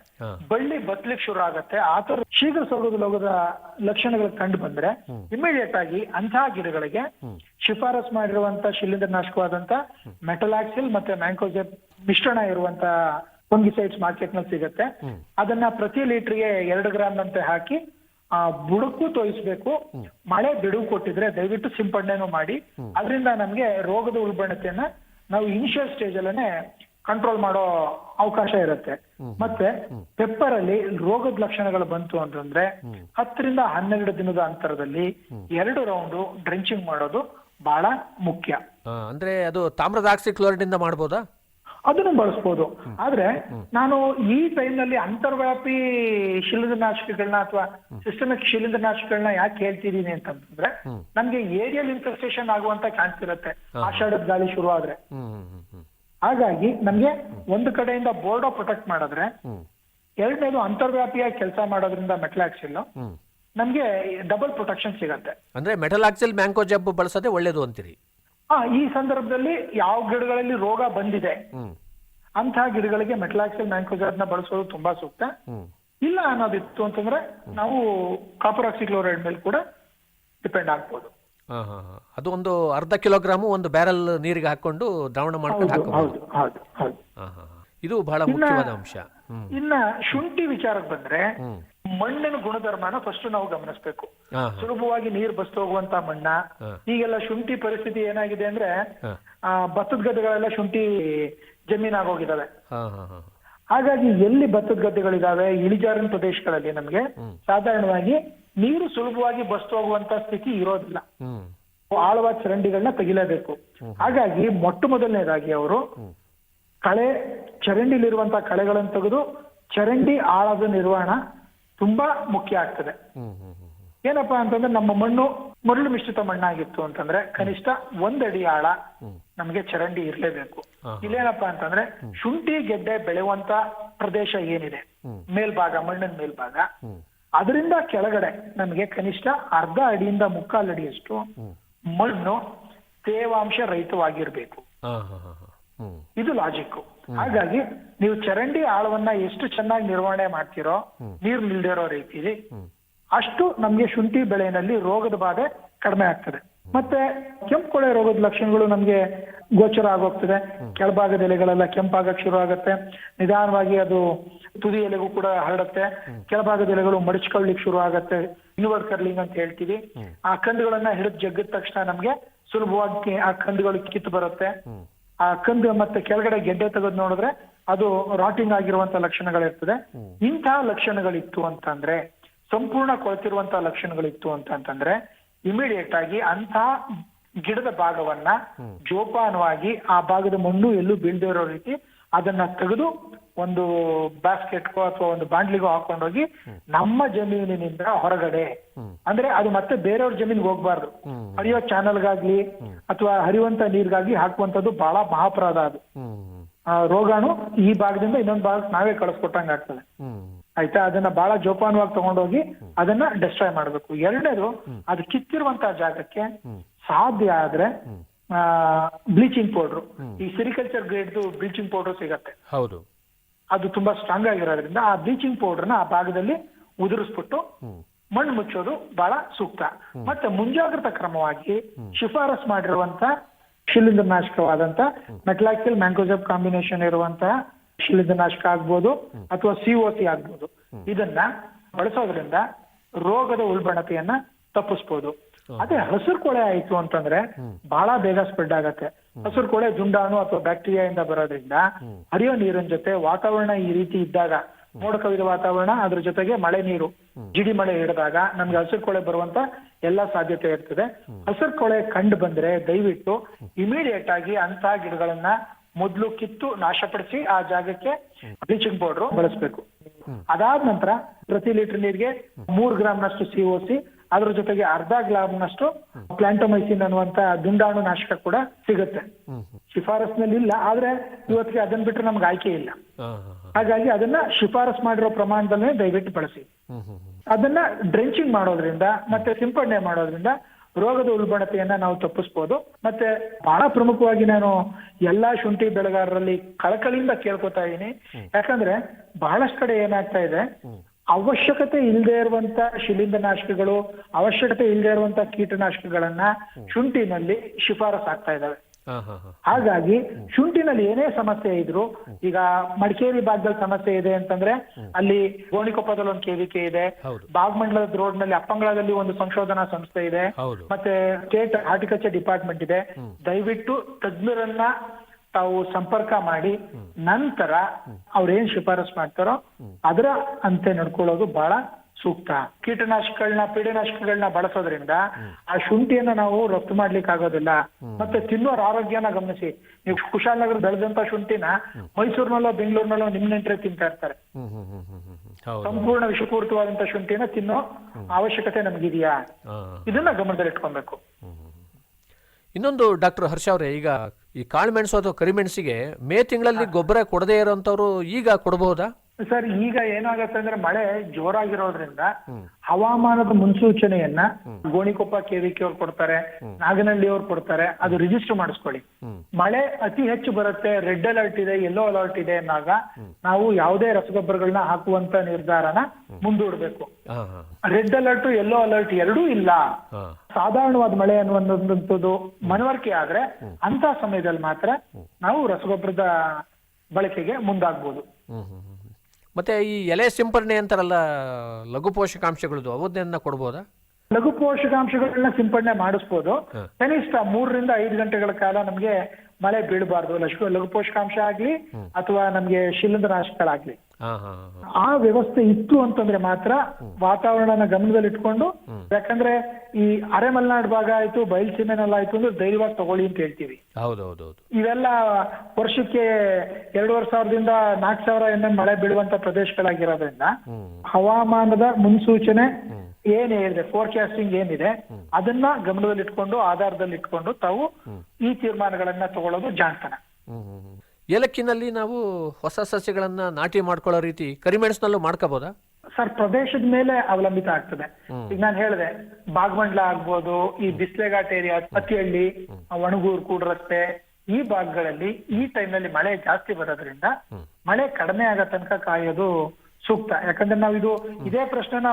ಬಳ್ಳಿ ಬತ್ಲಿಕ್ ಶುರು ಆಗತ್ತೆ ಆ ತರ ಶೀಘ್ರ ಸೊಗದು ಲೋಗದ ಲಕ್ಷಣಗಳು ಕಂಡು ಬಂದ್ರೆ ಇಮಿಡಿಯೇಟ್ ಆಗಿ ಅಂತಹ ಗಿಡಗಳಿಗೆ ಶಿಫಾರಸ್ ಮಾಡಿರುವಂತ ಶಿಲೀಂಧ್ರನಾಶಕವಾದಂತ ಮೆಟಲಾಕ್ಸಿಲ್ ಮತ್ತೆ ಮ್ಯಾಂಕೋಜೆಬ್ ಮಿಶ್ರಣ ಇರುವಂತ ಫಂಗಿಸೈಡ್ಸ್ ಮಾರ್ಕೆಟ್ನಲ್ಲಿ ಸಿಗುತ್ತೆ ಅದನ್ನ ಪ್ರತಿ ಲೀಟರ್ಗೆ ಎರಡು ಗ್ರಾಮ್ ನಂತೆ ಹಾಕಿ ಆ ಬುಡಕ್ಕೂ ತೋಯಿಸ್ಬೇಕು. ಮಳೆ ಬಿಡುವು ಕೊಟ್ಟಿದ್ರೆ ದಯವಿಟ್ಟು ಸಿಂಪಡಣೆನೂ ಮಾಡಿ. ಅದರಿಂದ ನಮ್ಗೆ ರೋಗದ ಉಲ್ಬಣತೆಯನ್ನ ನಾವು ಇನಿಷಿಯಲ್ ಸ್ಟೇಜ್ ಅಲ್ಲೇ ಕಂಟ್ರೋಲ್ ಮಾಡೋ ಅವಕಾಶ ಇರುತ್ತೆ. ಮತ್ತೆ ಪೆಪ್ಪರ್ ಅಲ್ಲಿ ರೋಗದ ಲಕ್ಷಣಗಳು ಬಂತು ಅಂತಂದ್ರೆ ಹತ್ತರಿಂದ ಹನ್ನೆರಡು ದಿನದ ಅಂತರದಲ್ಲಿ ಎರಡು ರೌಂಡ್ ಡ್ರೆಂಚಿಂಗ್ ಮಾಡೋದು ಬಹಳ ಮುಖ್ಯ. ಅಂದ್ರೆ ಅದು ತಾಮ್ರದ ಆಕ್ಸಿಕ್ಲೋರೈಡ್ ಇಂದ ಮಾಡ್ಬೋದಾ? ಅದನ್ನು ಬಳಸ್ಬೋದು. ಆದ್ರೆ ನಾನು ಈ ಟೈಮ್ನಲ್ಲಿ ಅಂತರ್ವ್ಯಾಪಿ ಶಿಲೀಂಧ್ರನಾಶಕಗಳನ್ನ ಅಥವಾ ಸಿಸ್ಟಮಿಕ್ ಶಿಲೀಂಧ್ರನಾಶಕಗಳನ್ನ ಯಾಕೆ ಹೇಳ್ತಿದೀನಿ ಅಂತಂದ್ರೆ ನಮ್ಗೆ ಏರಿಯಲ್ ಇನ್ಫೆಸ್ಟೇಷನ್ ಆಗುವಂತ ಚಾನ್ಸ್ ಇರುತ್ತೆ. ಆಷಾಢದ ಗಾಳಿ ಶುರು ಆದ್ರೆ ಹಾಗಾಗಿ ನಮ್ಗೆ ಒಂದು ಕಡೆಯಿಂದ ಬೋರ್ಡೋ ಪ್ರೊಟೆಕ್ಟ್ ಮಾಡಿದ್ರೆ ಎರಡನೇದು ಅಂತರ್ವ್ಯಾಪಿಯಾಗಿ ಕೆಲಸ ಮಾಡೋದ್ರಿಂದ ಮೆಟಲ್ ಆಕ್ಸಿಲ್ ನಮ್ಗೆ ಡಬಲ್ ಪ್ರೊಟೆಕ್ಷನ್ ಸಿಗತ್ತೆ. ಅಂದ್ರೆ ಮೆಟಲ್ ಆಕ್ಸಿಲ್ ಮ್ಯಾಂಕೋ ಜಬ್ ಬಳಸೋದೇ ಒಳ್ಳೇದು ಅಂತೀರಿ. ಆ ಈ ಸಂದರ್ಭದಲ್ಲಿ ಯಾವ ಗಿಡಗಳಲ್ಲಿ ರೋಗ ಬಂದಿದೆ ಅಂತಹ ಗಿಡಗಳಿಗೆ ಮೆಟ್ಲಾಕ್ಸಿಲ್ನ ಬಳಸೋದು ತುಂಬಾ ಸೂಕ್ತ. ಇಲ್ಲ ಅನ್ನೋದಿತ್ತು ಅಂತಂದ್ರೆ ನಾವು ಕಾಪರ್ ಆಕ್ಸಿಕ್ಲೋರೈಡ್ ಮೇಲೆ ಕೂಡ ಡಿಪೆಂಡ್ ಆಗ್ಬೋದು. ಅದು ಒಂದು ಅರ್ಧ ಕಿಲೋಗ್ರಾಮ್ ಒಂದು ಬ್ಯಾರಲ್ ನೀರಿಗೆ ಹಾಕೊಂಡು ದ್ರಾವಣ ಮಾಡ್ಕೊಂಡು. ಇದು ಬಹಳ ಮುಖ್ಯವಾದ ಅಂಶ. ಇನ್ನ ಶುಂಠಿ ವಿಚಾರಕ್ಕೆ ಬಂದ್ರೆ ಮಣ್ಣಿನ ಗುಣಧರ್ಮನ ಫಸ್ಟ್ ನಾವು ಗಮನಿಸಬೇಕು. ಸುಲಭವಾಗಿ ನೀರು ಬಸ್ತು ಹೋಗುವಂತ ಮಣ್ಣ. ಈಗೆಲ್ಲ ಶುಂಠಿ ಪರಿಸ್ಥಿತಿ ಏನಾಗಿದೆ ಅಂದ್ರೆ ಆ, ಭತ್ತದ ಗದ್ದೆಗಳೆಲ್ಲ ಶುಂಠಿ ಹಾ ಹಾಗಾಗಿ ಎಲ್ಲಿ ಭತ್ತದ ಗದ್ದೆಗಳಿದಾವೆ ಇಳಿಜಾರಿನ ಪ್ರದೇಶಗಳಲ್ಲಿ ನಮ್ಗೆ ಸಾಧಾರಣವಾಗಿ ನೀರು ಸುಲಭವಾಗಿ ಬಸ್ತು ಹೋಗುವಂತ ಸ್ಥಿತಿ ಇರೋದಿಲ್ಲ. ಆಳವಾದ ಚರಂಡಿಗಳನ್ನ ತೆಗಿಲೇಬೇಕು. ಹಾಗಾಗಿ ಮೊಟ್ಟ ಮೊದಲನೇದಾಗಿ ಅವರು ಕಳೆ ಚರಂಡಿಲಿರುವಂತಹ ಕಳೆಗಳನ್ನು ತೆಗೆದು ಚರಂಡಿ ಆಳದ ನಿರ್ವಹಣಾ ತುಂಬಾ ಮುಖ್ಯ ಆಗ್ತದೆ. ಏನಪ್ಪಾ ಅಂತಂದ್ರೆ ನಮ್ಮ ಮಣ್ಣು ಮರಳು ಮಿಶ್ರಿತ ಮಣ್ಣಾಗಿತ್ತು ಅಂತಂದ್ರೆ ಕನಿಷ್ಠ ಒಂದಡಿ ಆಳ ನಮಗೆ ಚರಂಡಿ ಇರಲೇಬೇಕು. ಇಲ್ಲೇನಪ್ಪಾ ಅಂತಂದ್ರೆ ಶುಂಠಿ ಗೆಡ್ಡೆ ಬೆಳೆಯುವಂತ ಪ್ರದೇಶ ಏನಿದೆ? ಮೇಲ್ಭಾಗ, ಮಣ್ಣಿನ ಮೇಲ್ಭಾಗ. ಅದರಿಂದ ಕೆಳಗಡೆ ನಮಗೆ ಕನಿಷ್ಠ ಅರ್ಧ ಅಡಿಯಿಂದ ಮುಕ್ಕಾಲು ಅಡಿಯಷ್ಟು ಮಣ್ಣು ತೇವಾಂಶ ರಹಿತವಾಗಿರ್ಬೇಕು. ಇದು ಲಾಜಿಕ್ ಹಾಗಾಗಿ ನೀವು ಚರಂಡಿ ಆಳವನ್ನ ಎಷ್ಟು ಚೆನ್ನಾಗಿ ನಿರ್ವಹಣೆ ಮಾಡ್ತೀರೋ ನೀರು ನಿಲ್ದಿರೋ ರೀತಿಲಿ ಅಷ್ಟು ನಮ್ಗೆ ಶುಂಠಿ ಬೆಳೆಯಲ್ಲಿ ರೋಗದ ಬಾಧೆ ಕಡಿಮೆ ಆಗ್ತದೆ. ಮತ್ತೆ ಕೆಂಪು ಕೊಳೆ ರೋಗದ ಲಕ್ಷಣಗಳು ನಮ್ಗೆ ಗೋಚರ ಆಗೋಗ್ತದೆ. ಕೆಳಭಾಗದ ಎಲೆಗಳೆಲ್ಲ ಕೆಂಪಾಗಕ್ಕೆ ಶುರು ಆಗುತ್ತೆ. ನಿಧಾನವಾಗಿ ಅದು ತುದಿ ಎಲೆಗೂ ಕೂಡ ಹರಡುತ್ತೆ. ಕೆಳಭಾಗದ ಎಲೆಗಳು ಮಡಚ್ಕೊಳ್ಳಿಕ್ ಶುರು ಆಗುತ್ತೆ. ಇನ್ವರ್ಡ್ ಕರ್ಲಿಂಗ್ ಅಂತ ಹೇಳ್ತೀವಿ. ಆ ಕಂದುಗಳನ್ನ ಹಿಡಿದು ಜಗ್ಗಿದ ತಕ್ಷಣ ನಮ್ಗೆ ಸುಲಭವಾಗಿ ಆ ಕಂದುಗಳು ಕಿತ್ತು ಬರುತ್ತೆ. ಆ ಕಂದು ಮತ್ತೆ ಕೆಳಗಡೆ ಗೆಡ್ಡೆ ತೆಗೆದು ನೋಡಿದ್ರೆ ಅದು ರಾಟಿಂಗ್ ಆಗಿರುವಂತ ಲಕ್ಷಣಗಳಿರ್ತದೆ. ಇಂತಹ ಲಕ್ಷಣಗಳಿತ್ತು ಅಂತಂದ್ರೆ ಸಂಪೂರ್ಣ ಕೊಳತಿರುವಂತ ಲಕ್ಷಣಗಳಿತ್ತು ಅಂತ ಅಂತಂದ್ರೆ ಇಮಿಡಿಯೇಟ್ ಆಗಿ ಅಂತ ಗಿಡದ ಭಾಗವನ್ನ ಜೋಪಾನವಾಗಿ ಆ ಭಾಗದ ಮಣ್ಣು ಎಲ್ಲೂ ಬೀಳದೇ ಇರೋ ರೀತಿ ಅದನ್ನ ತೆಗೆದು ಒಂದು ಬಾಸ್ಕೆಟ್ಗೋ ಅಥವಾ ಒಂದು ಬಾಂಡ್ಲಿಗೋ ಹಾಕೊಂಡೋಗಿ ನಮ್ಮ ಜಮೀನಿನಿಂದ ಹೊರಗಡೆ. ಅಂದ್ರೆ ಅದು ಮತ್ತೆ ಬೇರೆಯವ್ರ ಜಮೀನಿಗೆ ಹೋಗ್ಬಾರ್ದು. ಹರಿಯೋ ಚಾನಲ್ಗಾಗ್ಲಿ ಅಥವಾ ಹರಿಯುವಂತ ನೀರ್ಗಾಗ್ಲಿ ಹಾಕುವಂತದ್ದು ಬಹಳ ಮಹಾಪರಾಧ ಅದು. ರೋಗಾಣು ಈ ಭಾಗದಿಂದ ಇನ್ನೊಂದು ಭಾಗಕ್ಕೆ ನಾವೇ ಕಳಿಸ್ಕೊಟ್ಟಂಗ ಆಗ್ತದೆ. ಆಯ್ತಾ? ಅದನ್ನ ಬಹಳ ಜೋಪಾನವಾಗಿ ತಗೊಂಡೋಗಿ ಅದನ್ನ ಡಿಸ್ಟ್ರಾಯ್ ಮಾಡಬೇಕು. ಎರಡನೇದು ಅದು ಕಿತ್ತಿರುವಂತಹ ಜಾಗಕ್ಕೆ ಸಾಧ್ಯ ಆದ್ರೆ ಬ್ಲೀಚಿಂಗ್ ಪೌಡರ್ ಈ ಸಿರಿಕಲ್ಚರ್ ಗ್ರೇಡ್ದು ಬ್ಲೀಚಿಂಗ್ ಪೌಡರ್ ಸಿಗತ್ತೆ. ಹೌದು. ಅದು ತುಂಬಾ ಸ್ಟ್ರಾಂಗ್ ಆಗಿರೋದ್ರಿಂದ ಆ ಬ್ಲೀಚಿಂಗ್ ಪೌಡರ್ನ ಆ ಭಾಗದಲ್ಲಿ ಉದುರಿಸ್ಬಿಟ್ಟು ಮಣ್ಣು ಮುಚ್ಚೋದು ಬಹಳ ಸೂಕ್ತ. ಮತ್ತೆ ಮುಂಜಾಗ್ರತಾ ಕ್ರಮವಾಗಿ ಶಿಫಾರಸ್ ಮಾಡಿರುವಂತ ಶಿಲೀಂಧ್ರನಾಶಕವಾದಂತ ಮೆಟ್ಲಾಕ್ಸಿಲ್ ಮ್ಯಾಂಗೋಜಬ್ ಕಾಂಬಿನೇಷನ್ ಇರುವಂತಹ ಶಿಲೀಂಧ್ರನಾಶಕ ಆಗ್ಬೋದು ಅಥವಾ ಸಿಒಸಿ ಆಗ್ಬೋದು. ಇದನ್ನ ಬಳಸೋದ್ರಿಂದ ರೋಗದ ಉಲ್ಬಣತೆಯನ್ನ ತಪ್ಪಿಸ್ಬೋದು. ಅದೇ ಹಸಿರು ಕೊಳೆ ಆಯ್ತು ಅಂತಂದ್ರೆ ಬಹಳ ಬೇಗ ಸ್ಪ್ರೆಡ್ ಆಗತ್ತೆ. ಹಸಿರು ಕೊಳೆ ಜುಂಡಾನು ಅಥವಾ ಬ್ಯಾಕ್ಟೀರಿಯಾ ಇಂದ ಬರೋದ್ರಿಂದ ಹರಿಯೋ ನೀರಿನ ಜೊತೆ ವಾತಾವರಣ ಈ ರೀತಿ ಇದ್ದಾಗ ಮೋಡ ಕವಿದ ವಾತಾವರಣ ಅದ್ರ ಜೊತೆಗೆ ಮಳೆ ನೀರು ಜಿಡಿ ಮಳೆ ಹಿಡಿದಾಗ ನಮ್ಗೆ ಹಸಿರು ಕೊಳೆ ಬರುವಂತ ಎಲ್ಲಾ ಸಾಧ್ಯತೆ ಇರ್ತದೆ. ಹಸಿರು ಕೊಳೆ ಕಂಡು ಬಂದ್ರೆ ದಯವಿಟ್ಟು ಇಮಿಡಿಯೇಟ್ ಆಗಿ ಅಂತ ಗಿಡಗಳನ್ನ ಮೊದ್ಲು ಕಿತ್ತು ನಾಶಪಡಿಸಿ ಆ ಜಾಗಕ್ಕೆ ಬ್ಲೀಚಿಂಗ್ ಪೌಡರ್ ಬಳಸಬೇಕು. ಅದಾದ ನಂತರ ಪ್ರತಿ ಲೀಟರ್ ನೀರಿಗೆ ಮೂರ್ ಗ್ರಾಮ್ನಷ್ಟು ಸಿಒಸಿ ಅದ್ರ ಜೊತೆಗೆ ಅರ್ಧ ಗ್ಲಾಮ್ನಷ್ಟು ಪ್ಲಾಂಟೋಮೈಸಿನ್ ಅನ್ನುವಂತ ದುಂಡಾಣು ನಾಶಕ ಕೂಡ ಸಿಗುತ್ತೆ. ಶಿಫಾರಸ್ನಲ್ಲಿ ಇಲ್ಲ ಆದ್ರೆ ಇವತ್ತಿಗೆ ಅದನ್ನ ಬಿಟ್ಟರೆ ನಮ್ಗೆ ಆಯ್ಕೆ ಇಲ್ಲ. ಹಾಗಾಗಿ ಅದನ್ನ ಶಿಫಾರಸ್ ಮಾಡಿರೋ ಪ್ರಮಾಣದಲ್ಲೇ ದಯವಿಟ್ಟು ಬಳಸಿ. ಅದನ್ನ ಡ್ರೆಂಚಿಂಗ್ ಮಾಡೋದ್ರಿಂದ ಮತ್ತೆ ಸಿಂಪಡಣೆ ಮಾಡೋದ್ರಿಂದ ರೋಗದ ಉಲ್ಬಣತೆಯನ್ನ ನಾವು ತಪ್ಪಿಸ್ಬೋದು. ಮತ್ತೆ ಬಹಳ ಪ್ರಮುಖವಾಗಿ ನಾನು ಎಲ್ಲಾ ಶುಂಠಿ ಬೆಳೆಗಾರರಲ್ಲಿ ಕಳಕಳಿಯಿಂದ ಕೇಳ್ಕೊತಾ ಇದೀನಿ ಯಾಕಂದ್ರೆ ಬಹಳಷ್ಟು ಕಡೆ ಏನಾಗ್ತಾ ಇದೆ? ಅವಶ್ಯಕತೆ ಇಲ್ಲದೆ ಇರುವಂತ ಶಿಲೀಂಧ್ರನಾಶಕಗಳು ಅವಶ್ಯಕತೆ ಇಲ್ಲದೆ ಇರುವಂತ ಕೀಟನಾಶಕಗಳನ್ನ ಶುಂಠಿನಲ್ಲಿ ಶಿಫಾರಸ್ ಆಗ್ತಾ ಹಾ ಹಾಗಾಗಿ ಶುಂಠಿನಲ್ಲಿ ಏನೇ ಸಮಸ್ಯೆ ಇದ್ರು ಈಗ ಮಡಿಕೇರಿ ಭಾಗದಲ್ಲಿ ಸಮಸ್ಯೆ ಇದೆ ಅಂತಂದ್ರೆ ಅಲ್ಲಿ ಗೋಣಿಕೊಪ್ಪದಲ್ಲಿ ಒಂದು ಕೆವಿಕೆ ಇದೆ. ಭಾಗಮಂಡಲದ ರೋಡ್ನಲ್ಲಿ ಅಪ್ಪಂಗಳದಲ್ಲಿ ಒಂದು ಸಂಶೋಧನಾ ಸಂಸ್ಥೆ ಇದೆ. ಮತ್ತೆ ಸ್ಟೇಟ್ ಹಾರ್ಟಿಕಲ್ಚರ್ ಡಿಪಾರ್ಟ್ಮೆಂಟ್ ಇದೆ. ದಯವಿಟ್ಟು ತಜ್ಞರನ್ನ ತಾವು ಸಂಪರ್ಕ ಮಾಡಿ ನಂತರ ಅವ್ರೇನ್ ಶಿಫಾರಸ್ ಮಾಡ್ತಾರೋ ಅದರ ಅಂತೆ ನಡ್ಕೊಳ್ಳೋದು ಬಹಳ ಸೂಕ್ತ. ಕೀಟನಾಶಕಗಳನ್ನ ಪೀಡನಾಶಕಗಳನ್ನ ಬಳಸೋದ್ರಿಂದ ಆ ಶುಂಠಿಯನ್ನ ನಾವು ರಫ್ತು ಮಾಡ್ಲಿಕ್ಕೆ ಆಗೋದಿಲ್ಲ. ಮತ್ತೆ ತಿನ್ನೋರ ಆರೋಗ್ಯನ ಗಮನಿಸಿ. ನೀವು ಕುಶಾಲನಗರ ಬೆಳೆದಂತ ಶುಂಠಿನ ಮೈಸೂರಿನಲ್ಲೋ ಬೆಂಗಳೂರಿನಲ್ಲೋ ನಿಮ್ ನೆಂಟ್ರೆ ತಿಂತಾ ಇರ್ತಾರೆ. ಸಂಪೂರ್ಣ ವಿಷಪೂರಿತವಾದಂತ ಶುಂಠಿನ ತಿನ್ನೋ ಅವಶ್ಯಕತೆ ನಮ್ಗಿದೆಯಾ? ಇದನ್ನ ಗಮನದಲ್ಲಿ ಇಟ್ಕೊಬೇಕು ಇನ್ನೊಂದು ಡಾಕ್ಟರ್ ಹರ್ಷ ಅವರೇ ಈಗ ಈ ಕಾಳುಮೆಣಸು ಅಥವಾ ಕರಿಮೆಣಸಿಗೆ ಮೇ ತಿಂಗಳಲ್ಲಿ ಗೊಬ್ಬರ ಕೊಡದೇ ಇರೋಂಥವ್ರು ಈಗ ಕೊಡಬಹುದಾ ಸರ್ ಈಗ ಏನಾಗತ್ತೆ ಅಂದ್ರೆ ಮಳೆ ಜೋರಾಗಿರೋದ್ರಿಂದ ಹವಾಮಾನದ ಮುನ್ಸೂಚನೆಯನ್ನ ಗೋಣಿಕೊಪ್ಪ ಕೆವಿಕೆ ಅವ್ರು ಕೊಡ್ತಾರೆ ನಾಗನಹಳ್ಳಿ ಅವ್ರು ಕೊಡ್ತಾರೆ ಅದು ರಿಜಿಸ್ಟರ್ ಮಾಡಿಸ್ಕೊಳ್ಳಿ. ಮಳೆ ಅತಿ ಹೆಚ್ಚು ಬರುತ್ತೆ ರೆಡ್ ಅಲರ್ಟ್ ಇದೆ ಯೆಲ್ಲೋ ಅಲರ್ಟ್ ಇದೆ ಅನ್ನಾಗ ನಾವು ಯಾವುದೇ ರಸಗೊಬ್ಬರಗಳನ್ನ ಹಾಕುವಂತ ನಿರ್ಧಾರನ ಮುಂದೂಡಬೇಕು. ರೆಡ್ ಅಲರ್ಟ್ ಯೆಲ್ಲೋ ಅಲರ್ಟ್ ಎರಡೂ ಇಲ್ಲ. ಸಾಧಾರಣವಾದ ಮಳೆ ಅನ್ನುವಂಥದ್ದು ಮನವರಿಕೆ ಆದ್ರೆ ಅಂತ ಸಮಯದಲ್ಲಿ ಮಾತ್ರ ನಾವು ರಸಗೊಬ್ಬರದ ಬಳಕೆಗೆ ಮುಂದಾಗ್ಬೋದು. ಮತ್ತೆ ಈ ಎಲೆ ಸಿಂಪರಣೆ ಅಂತಾರಲ್ಲ ಲಘು ಪೋಷಕಾಂಶಗಳದ್ದು ಅವನ್ನೆಲ್ಲ ಕೊಡ್ಬೋದಾ? ಲಘು ಪೋಷಕಾಂಶಗಳನ್ನ ಸಿಂಪಡಣೆ ಮಾಡಿಸ್ಬೋದು. ಕನಿಷ್ಠ ಮೂರರಿಂದ ಐದು ಗಂಟೆಗಳ ಕಾಲ ನಮ್ಗೆ ಮಳೆ ಬೀಳಬಾರ್ದು ಲಘು ಲಘು ಪೋಷಕಾಂಶ ಆಗ್ಲಿ ಅಥವಾ ನಮ್ಗೆ ಶಿಲಂದ ಹಾಂ ಆ ವ್ಯವಸ್ಥೆ ಇತ್ತು ಅಂತಂದ್ರೆ ಮಾತ್ರ ವಾತಾವರಣನ ಗಮನದಲ್ಲಿ ಇಟ್ಕೊಂಡು ಯಾಕಂದ್ರೆ ಈ ಅರೆ ಮಲೆನಾಡು ಭಾಗ ಆಯ್ತು ಬಯಲ್ಸೀಮೆನೆಲ್ಲ ಆಯ್ತು ಅಂದ್ರೆ ಧೈರ್ಯವಾಗಿ ತಗೊಳ್ಳಿ ಅಂತ ಹೇಳ್ತೀವಿ. ಇವೆಲ್ಲ ವರ್ಷಕ್ಕೆ ಎರಡೂವರೆ ಸಾವಿರದಿಂದ ನಾಲ್ಕು ಸಾವಿರ ಎಂ ಎಂ ಮಳೆ ಬೀಳುವಂತ ಪ್ರದೇಶಗಳಾಗಿರೋದ್ರಿಂದ ಹವಾಮಾನದ ಮುನ್ಸೂಚನೆ ಏನ್ ಹೇಳಿದೆ ಫೋರ್ಕಾಸ್ಟಿಂಗ್ ಏನಿದೆ ಅದನ್ನ ಗಮನದಲ್ಲಿಟ್ಕೊಂಡು ಆಧಾರದಲ್ಲಿಟ್ಕೊಂಡು ತಾವು ಈ ತೀರ್ಮಾನಗಳನ್ನ ತಗೊಳ್ಳೋದು ಜಾಣತನ. ಏಲಕ್ಕಿನಲ್ಲಿ ನಾವು ಹೊಸ ಸಸ್ಯಗಳನ್ನ ನಾಟಿ ಮಾಡ್ಕೊಳ್ಳೋ ರೀತಿ ಕರಿಮೆಣಸಿನಲ್ಲೂ ಮಾಡ್ಕೋಬಹುದಾ ಸರ್ ಪ್ರದೇಶದ ಮೇಲೆ ಅವಲಂಬಿತ ಆಗ್ತದೆ. ಈಗ ನಾನು ಹೇಳಿದೆ ಬಾಗಮಂಡ್ಲ ಆಗ್ಬೋದು ಈ ಬಿಸ್ಲೆಘಾಟ್ ಏರಿಯಾ ಹತ್ತಿಹಳ್ಳಿ ಒಣಗೂರು ಕೂಡ್ರಸ್ತೆ ಈ ಭಾಗಗಳಲ್ಲಿ ಈ ಟೈಮ್ನಲ್ಲಿ ಮಳೆ ಜಾಸ್ತಿ ಬರೋದ್ರಿಂದ ಮಳೆ ಕಡಿಮೆ ಆಗೋ ತನಕ ಕಾಯೋದು ಸೂಕ್ತ. ಯಾಕಂದ್ರೆ ನಾವು ಇದು ಇದೇ ಪ್ರಶ್ನೆನ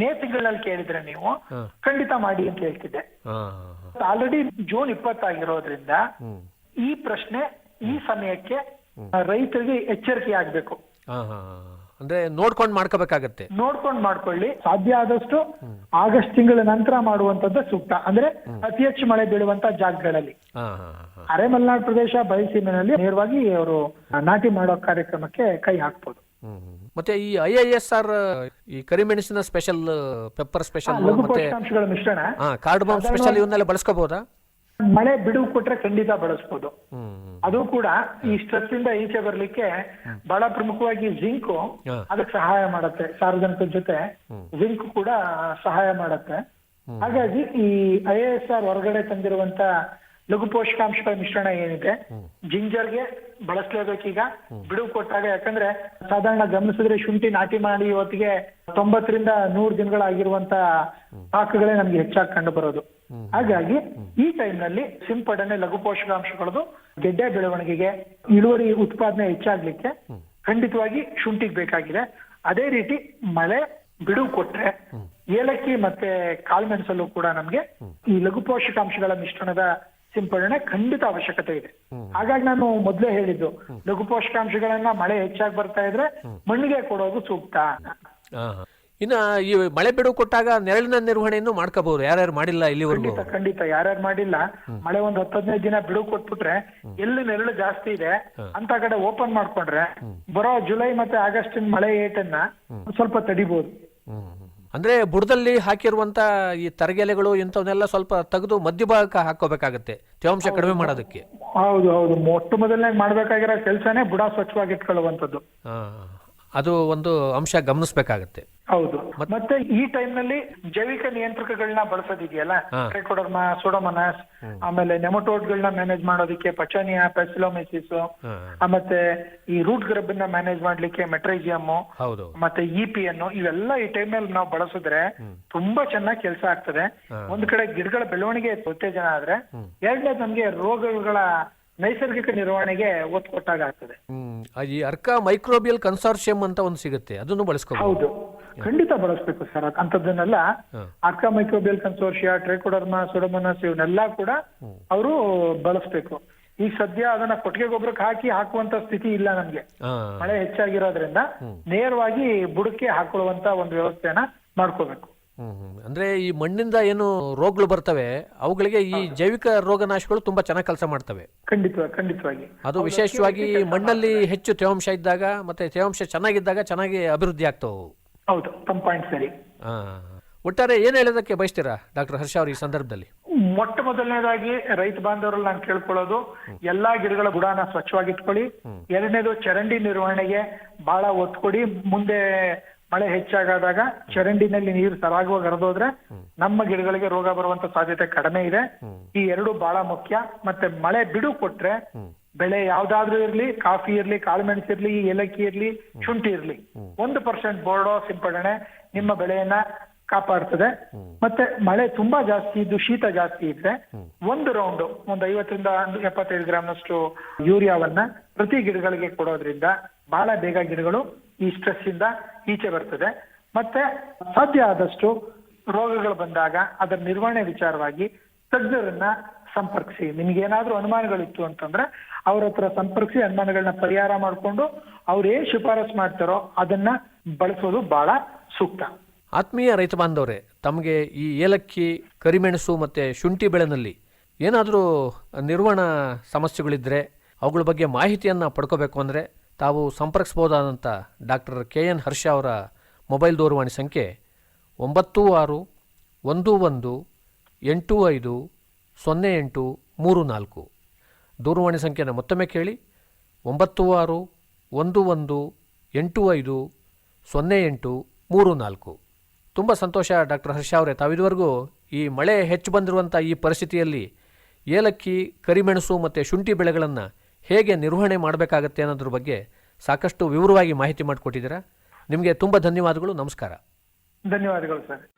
ಮೇ ತಿಂಗಳಲ್ಲಿ ಕೇಳಿದ್ರೆ ನೀವು ಖಂಡಿತ ಮಾಡಿ ಅಂತ ಹೇಳ್ತಿದ್ದೆ. ಆಲ್ರೆಡಿ ಜೂನ್ ಇಪ್ಪತ್ತಾಗಿರೋದ್ರಿಂದ ಈ ಪ್ರಶ್ನೆ ಈ ಸಮಯಕ್ಕೆ ರೈತರಿಗೆ ಎಚ್ಚರಿಕೆ ಆಗ್ಬೇಕು. ಅಂದ್ರೆ ನೋಡ್ಕೊಂಡು ಮಾಡ್ಕೋಬೇಕಾಗತ್ತೆ. ನೋಡ್ಕೊಂಡು ಮಾಡ್ಕೊಳ್ಳಿ. ಸಾಧ್ಯ ಆದಷ್ಟು ಆಗಸ್ಟ್ ತಿಂಗಳ ನಂತರ ಮಾಡುವಂತದ್ದು ಸೂಕ್ತ. ಅಂದ್ರೆ ಅತಿ ಹೆಚ್ಚು ಮಳೆ ಬೀಳುವಂತ ಜಾಗಗಳಲ್ಲಿ. ಅರೆ ಮಲೆನಾಡು ಪ್ರದೇಶ ಬಯಲುಸೀಮೆನಲ್ಲಿ ನೇರವಾಗಿ ಅವರು ನಾಟಿ ಮಾಡೋ ಕಾರ್ಯಕ್ರಮಕ್ಕೆ ಕೈ ಹಾಕ್ಬೋದು. ಮತ್ತೆ ಈ ಐ ಐ ಎಸ್ ಆರ್ ಈ ಕರಿಮೆಣಸಿನ ಸ್ಪೆಷಲ್ ಪೆಪ್ಪರ್ ಸ್ಪೆಷಲ್ ಲಘು ಮತ್ತೆ ಪೋಷಕಾಂಶಗಳ ಮಿಶ್ರಣ. ಹಾ ಕಾರ್ಡ್ಬಾಮ್ ಸ್ಪೆಷಲ್ ಇವನ್ನೆಲ್ಲ ಬಳಸ್ಕೋಬಹುದಾ ಮಳೆ ಬಿಡುವು ಕೊಟ್ರೆ ಖಂಡಿತ ಬಳಸ್ಬೋದು. ಅದು ಕೂಡ ಈ ಸ್ಟ್ರೆಸ್ ಇಂದ ಈಚೆ ಬರ್ಲಿಕ್ಕೆ ಬಹಳ ಪ್ರಮುಖವಾಗಿ ಜಿಂಕ್. ಅದಕ್ಕೆ ಸಹಾಯ ಮಾಡುತ್ತೆ. ಸಾರ್ವಜನಿಕರ ಜೊತೆ ಜಿಂಕ್ ಕೂಡ ಸಹಾಯ ಮಾಡುತ್ತೆ. ಹಾಗಾಗಿ ಈ ಐ ಎಸ್ ಆರ್ ಹೊರಗಡೆ ತಂದಿರುವಂತ ಲಘು ಪೋಷಕಾಂಶಗಳ ಮಿಶ್ರಣ ಏನಿದೆ ಜಿಂಜರ್ಗೆ ಬಳಸಲೇಬೇಕೀಗ ಬಿಡುವು ಕೊಟ್ಟಾಗ ಯಾಕಂದ್ರೆ ಸಾಧಾರಣ ಗಮನಿಸಿದ್ರೆ ಶುಂಠಿ ನಾಟಿ ಮಾಡಿ ಇವತ್ತಿಗೆ ತೊಂಬತ್ತರಿಂದ ನೂರು ದಿನಗಳಾಗಿರುವಂತ ಪಾಕಗಳೇ ನಮ್ಗೆ ಹೆಚ್ಚಾಗಿ ಕಂಡು ಬರೋದು ಹಾಗಾಗಿ ಈ ಟೈಮ್ನಲ್ಲಿ ಸಿಂಪಡಣೆ ಲಘು ಪೋಷಕಾಂಶಗಳದು ಗೆಡ್ಡೆ ಬೆಳವಣಿಗೆಗೆ ಇಳುವರಿ ಉತ್ಪಾದನೆ ಹೆಚ್ಚಾಗ್ಲಿಕ್ಕೆ ಖಂಡಿತವಾಗಿ ಶುಂಠಿಗೆ ಬೇಕಾಗಿದೆ. ಅದೇ ರೀತಿ ಮಳೆ ಬಿಡುವು ಕೊಟ್ರೆ ಏಲಕ್ಕಿ ಮತ್ತೆ ಕಾಳುಮೆಣಸಲ್ಲೂ ಕೂಡ ನಮ್ಗೆ ಈ ಲಘು ಪೋಷಕಾಂಶಗಳ ಮಿಶ್ರಣದ ಸಿಂಪಡಣೆ ಖಂಡಿತ ಅವಶ್ಯಕತೆ ಇದೆ. ಹಾಗಾಗಿ ನಾನು ಮೊದಲೇ ಹೇಳಿದ್ದು ಲಘು ಪೋಷಕಾಂಶಗಳನ್ನ ಮಳೆ ಹೆಚ್ಚಾಗಿ ಬರ್ತಾ ಇದ್ರೆ ಮಣ್ಣಿಗೆ ಕೊಡೋದು ಸೂಕ್ತ. ಇನ್ನ ಈ ಮಳೆ ಬಿಡು ಕೊಟ್ಟಾಗ ನೆರಳಿನ ನಿರ್ವಹಣೆಯನ್ನು ಮಾಡ್ಕೋಬಹುದು ಯಾರ್ಯಾರು ಮಾಡಿಲ್ಲ ಇಲ್ಲಿವರೆಗೂ? ಖಂಡಿತ ಖಂಡಿತ. ಯಾರ್ಯಾರು ಮಾಡಿಲ್ಲ ಮಳೆ ಒಂದು ಹತ್ತು ಹದಿನೈದು ದಿನ ಬಿಡು ಕೊಟ್ಬಿಟ್ರೆ ಎಲ್ಲಿ ನೆರಳು ಜಾಸ್ತಿ ಇದೆ ಅಂತ ಕಡೆ ಓಪನ್ ಮಾಡ್ಕೊಂಡ್ರೆ ಬರೋ ಜುಲೈ ಮತ್ತೆ ಆಗಸ್ಟ್ ಮಳೆ ಏಟನ್ನ ಸ್ವಲ್ಪ ತಡಿಬಹುದು. ಅಂದ್ರೆ ಬುಡದಲ್ಲಿ ಹಾಕಿರುವಂತ ಈ ತರಗೆಲೆಗಳು ಇಂಥವನ್ನೆಲ್ಲ ಸ್ವಲ್ಪ ತೆಗೆದು ಮಧ್ಯಭಾಗಕ್ಕೆ ಹಾಕೋಬೇಕಾಗತ್ತೆ ತೇವಾಂಶ ಕಡಿಮೆ ಮಾಡೋದಕ್ಕೆ. ಹೌದು ಹೌದು. ಮೊಟ್ಟ ಮೊದಲನೇ ಮಾಡ್ಬೇಕಾಗಿರೋ ಕೆಲಸನೇ ಬುಡ ಸ್ವಚ್ಛವಾಗಿ ಇಟ್ಕೊಳ್ಳುವಂಥದ್ದು ಹಾ. ಅದು ಒಂದು ಅಂಶ ಗಮನಿಸ್ಬೇಕಾಗತ್ತೆ. ಹೌದು. ಮತ್ತೆ ಈ ಟೈಮ್ನಲ್ಲಿ ಜೈವಿಕ ನಿಯಂತ್ರಕಗಳನ್ನ ಬಳಸೋದಿದೆಯಲ್ಲ? ಟ್ರೈಕೋಡರ್ಮಾ ಸೋಡೋಮನಾಸ್ ಆಮೇಲೆ ನೆಮಟೋಡ್ಗಳನ್ನ ಮ್ಯಾನೇಜ್ ಮಾಡೋದಕ್ಕೆ ಪಚಾನಿಯಾ ಪೆಸಿಲೋಮೆಸಿಸ್ ಮತ್ತೆ ಈ ರೂಟ್ ಗ್ರಬ್ನ ಮ್ಯಾನೇಜ್ ಮಾಡ್ಲಿಕ್ಕೆ ಮೆಟ್ರೈಜಿಯಮ್ ಹೌದು ಮತ್ತೆ ಇ ಪಿ ಅನ್ನು ಇವೆಲ್ಲ ಈ ಟೈಮ್ನಲ್ಲಿ ನಾವು ಬಳಸಿದ್ರೆ ತುಂಬಾ ಚೆನ್ನಾಗಿ ಕೆಲಸ ಆಗ್ತದೆ. ಒಂದ್ ಕಡೆ ಗಿಡಗಳ ಬೆಳವಣಿಗೆ ಉತ್ತೇಜನ ಆದ್ರೆ ಎರಡನೇದು ನಮ್ಗೆ ರೋಗಗಳ ನೈಸರ್ಗಿಕ ನಿರ್ವಹಣೆಗೆ ಒತ್ತು ಕೊಟ್ಟಾಗ ಆಗ್ತದೆ. ಹ್ಮ್ ಈ ಅರ್ಕ ಮೈಕ್ರೋಬಿಯಲ್ ಕನ್ಸಾರ್ಷಿಯಂ ಅಂತ ಒಂದು ಸಿಗುತ್ತೆ ಅದನ್ನು ಬಳಸ್ಕೋಬಹುದು ಹೌದು. ಖಂಡಿತ ಬಳಸ್ಬೇಕು sir ಅಂತದನ್ನೆಲ್ಲ Arka microbial consortia trichoderma pseudomonas ಇವನ್ನೆಲ್ಲ ಕೂಡ ಅವರು ಬಳಸ್ಬೇಕು. ಈಗ ಸದ್ಯ ಅದನ್ನ ಕೊಟ್ಟಿಗೆ ಗೊಬ್ಬರಕ್ಕೆ ಹಾಕಿ ಹಾಕುವಂತ ಸ್ಥಿತಿ ಇಲ್ಲ ನಮ್ಗೆ. ಮಳೆ ಹೆಚ್ಚಾಗಿರೋದ್ರಿಂದ ನೇರವಾಗಿ ಬುಡಕ್ಕೆ ಹಾಕೊಳ್ಳುವಂತ ಒಂದು ವ್ಯವಸ್ಥೆನ ಮಾಡ್ಕೋಬೇಕು. ಅಂದ್ರೆ ಈ ಮಣ್ಣಿಂದ ಏನು ರೋಗಗಳು ಬರ್ತವೆ ಅವುಗಳಿಗೆ ಈ ಜೈವಿಕ ರೋಗನಾಶಗಳು ತುಂಬಾ ಚೆನ್ನಾಗಿ ಕೆಲಸ ಮಾಡ್ತವೆ. ಖಂಡಿತವಾಗಿ ಖಂಡಿತವಾಗಿ. ಅದು ವಿಶೇಷವಾಗಿ ಮಣ್ಣಲ್ಲಿ ಹೆಚ್ಚು ತೇವಾಂಶ ಇದ್ದಾಗ ಮತ್ತೆ ತೇವಾಂಶ ಚೆನ್ನಾಗಿದ್ದಾಗ ಚೆನ್ನಾಗಿ ಅಭಿವೃದ್ಧಿ ಆಗ್ತವೆ. ಹೌದು ತಮ್ಮ ಪಾಯಿಂಟ್ ಸರಿ. ಆ. ಒಟ್ಟಾರೆ ಏನ್ ಹೇಳೋದಕ್ಕೆ ಬಯಸ್ತೀರಾ ಡಾಕ್ಟರ್ ಹರ್ಷ ಅವರು ಈ ಸಂದರ್ಭದಲ್ಲಿ? ಮೊಟ್ಟ ಮೊದಲನೇದಾಗಿ ರೈತ ಬಾಂಧವರಲ್ಲಿ ನಾನು ಕೇಳ್ಕೊಳ್ಳೋದು ಎಲ್ಲಾ ಗಿಡಗಳ ಬುಡಾನ ಸ್ವಚ್ಛವಾಗಿ ಇಟ್ಕೊಳ್ಳಿ ಎರಡನೇದು ಚರಂಡಿ ನಿರ್ವಹಣೆಗೆ ಬಹಳ ಒತ್ತು ಕೊಡಿ ಮುಂದೆ ಮಳೆ ಹೆಚ್ಚಾಗಾದಾಗ ಚರಂಡಿನಲ್ಲಿ ನೀರು ಸರಾಗವಾಗಿ ಹರಿದೋದ್ರೆ ನಮ್ಮ ಗಿಡಗಳಿಗೆ ರೋಗ ಬರುವಂತ ಸಾಧ್ಯತೆ ಕಡಿಮೆ ಇದೆ. ಈ ಎರಡು ಬಹಳ ಮುಖ್ಯ. ಮತ್ತೆ ಮಳೆ ಬಿಡು ಕೊಟ್ರೆ ಬೆಳೆ ಯಾವ್ದಾದ್ರೂ ಇರ್ಲಿ ಕಾಫಿ ಇರ್ಲಿ ಕಾಳುಮೆಣಸು ಇರ್ಲಿ ಏಲಕ್ಕಿ ಇರ್ಲಿ ಶುಂಠಿ ಇರ್ಲಿ. ಒಂದು ಪರ್ಸೆಂಟ್ ಬೋರ್ಡೋ ಸಿಂಪಡಣೆ ನಿಮ್ಮ ಬೆಳೆಯನ್ನ ಕಾಪಾಡ್ತದೆ. ಮತ್ತೆ ಮಳೆ ತುಂಬಾ ಜಾಸ್ತಿ ಇದ್ದು ಶೀತ ಜಾಸ್ತಿ ಇದ್ರೆ ಒಂದು ರೌಂಡ್ ಒಂದು ಐವತ್ತರಿಂದ ಎಪ್ಪತ್ತೈದು ಗ್ರಾಮ್ ಗ್ರಾಮ್ನಷ್ಟು ಯೂರಿಯಾವನ್ನ ಪ್ರತಿ ಗಿಡಗಳಿಗೆ ಕೊಡೋದ್ರಿಂದ ಬಹಳ ಬೇಗ ಗಿಡಗಳು ಈ ಸ್ಟ್ರೆಸ್ ಇಂದ ಈಚೆ ಬರ್ತದೆ. ಮತ್ತೆ ಸಾಧ್ಯ ಆದಷ್ಟು ರೋಗಗಳು ಬಂದಾಗ ಅದರ ನಿರ್ವಹಣೆ ವಿಚಾರವಾಗಿ ತಜ್ಞರನ್ನ ಸಂಪರ್ಕಿಸಿ. ನಿಮ್ಗೆ ಏನಾದ್ರೂ ಅನುಮಾನಗಳಿತ್ತು ಅಂತಂದ್ರೆ ಅವ್ರ ಹತ್ರ ಸಂಪರ್ಕಿಸಿ ಅನುಮಾನಗಳನ್ನ ಪರಿಹಾರ ಮಾಡಿಕೊಂಡು ಅವ್ರು ಏನ್ ಶಿಫಾರಸ್ ಮಾಡ್ತಾರೋ ಅದನ್ನ ಬಳಸೋದು ಬಹಳ ಸೂಕ್ತ. ಆತ್ಮೀಯ ರೈತ ಬಾಂಧವರೇ, ತಮಗೆ ಈ ಏಲಕ್ಕಿ, ಕರಿಮೆಣಸು ಮತ್ತೆ ಶುಂಠಿ ಬೆಳೆನಲ್ಲಿ ಏನಾದರೂ ನಿರ್ವಹಣಾ ಸಮಸ್ಯೆಗಳಿದ್ರೆ ಅವುಗಳ ಬಗ್ಗೆ ಮಾಹಿತಿಯನ್ನ ಪಡ್ಕೋಬೇಕು ಅಂದರೆ ತಾವು ಸಂಪರ್ಕಿಸ್ಬೋದಾದಂಥ ಡಾಕ್ಟರ್ ಕೆ ಎನ್ ಹರ್ಷ ಅವರ ಮೊಬೈಲ್ ದೂರವಾಣಿ ಸಂಖ್ಯೆ ಒಂಬತ್ತು ಆರು ಒಂದು ಒಂದು ಎಂಟು ಐದು ಸೊನ್ನೆ ಎಂಟು ಮೂರು ನಾಲ್ಕು. ದೂರವಾಣಿ ಸಂಖ್ಯೆನ ಮತ್ತೊಮ್ಮೆ ಕೇಳಿ ಒಂಬತ್ತು ಆರು ಒಂದು ಒಂದು ಎಂಟು ಐದು ಸೊನ್ನೆ ಎಂಟು ಮೂರು ನಾಲ್ಕು. ತುಂಬ ಸಂತೋಷ ಡಾಕ್ಟರ್ ಹರ್ಷ ಅವರೇ, ತಾವಿದುವರೆಗೂ ಈ ಮಳೆ ಹೆಚ್ಚು ಬಂದಿರುವಂಥ ಈ ಪರಿಸ್ಥಿತಿಯಲ್ಲಿ ಏಲಕ್ಕಿ, ಕರಿಮೆಣಸು ಮತ್ತು ಶುಂಠಿ ಬೆಳೆಗಳನ್ನು ಹೇಗೆ ನಿರ್ವಹಣೆ ಮಾಡಬೇಕಾಗತ್ತೆ ಅನ್ನೋದ್ರ ಬಗ್ಗೆ ಸಾಕಷ್ಟು ವಿವರವಾಗಿ ಮಾಹಿತಿ ಮಾಡಿಕೊಟ್ಟಿದ್ದೀರಾ. ನಿಮಗೆ ತುಂಬ ಧನ್ಯವಾದಗಳು ನಮಸ್ಕಾರ. ಧನ್ಯವಾದಗಳು ಸರ್.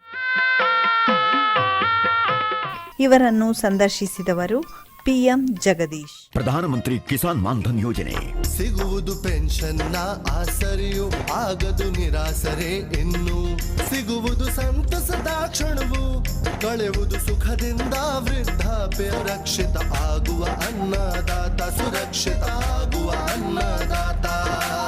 ಇವರನ್ನು ಸಂದರ್ಶಿಸಿದವರು ಪಿಎಂ ಜಗದೀಶ್. ಪ್ರಧಾನಮಂತ್ರಿ ಕಿಸಾನ್ ಮಾನ್ಧನ್ ಯೋಜನೆ. ಸಿಗುವುದು ಪೆನ್ಷನ್ನ ಆಸರೆಯು ಆಗದು ನಿರಾಸರೆ ಇನ್ನು ಸಿಗುವುದು ಸಂತಸದ ಕ್ಷಣವು ಕಳೆವುದು ಸುಖದಿಂದ ವೃದ್ಧಾಪ್ಯ ರಕ್ಷಿತ ಆಗುವ ಅನ್ನದಾತ ಸುರಕ್ಷಿತ ಆಗುವ ಅನ್ನದಾತ.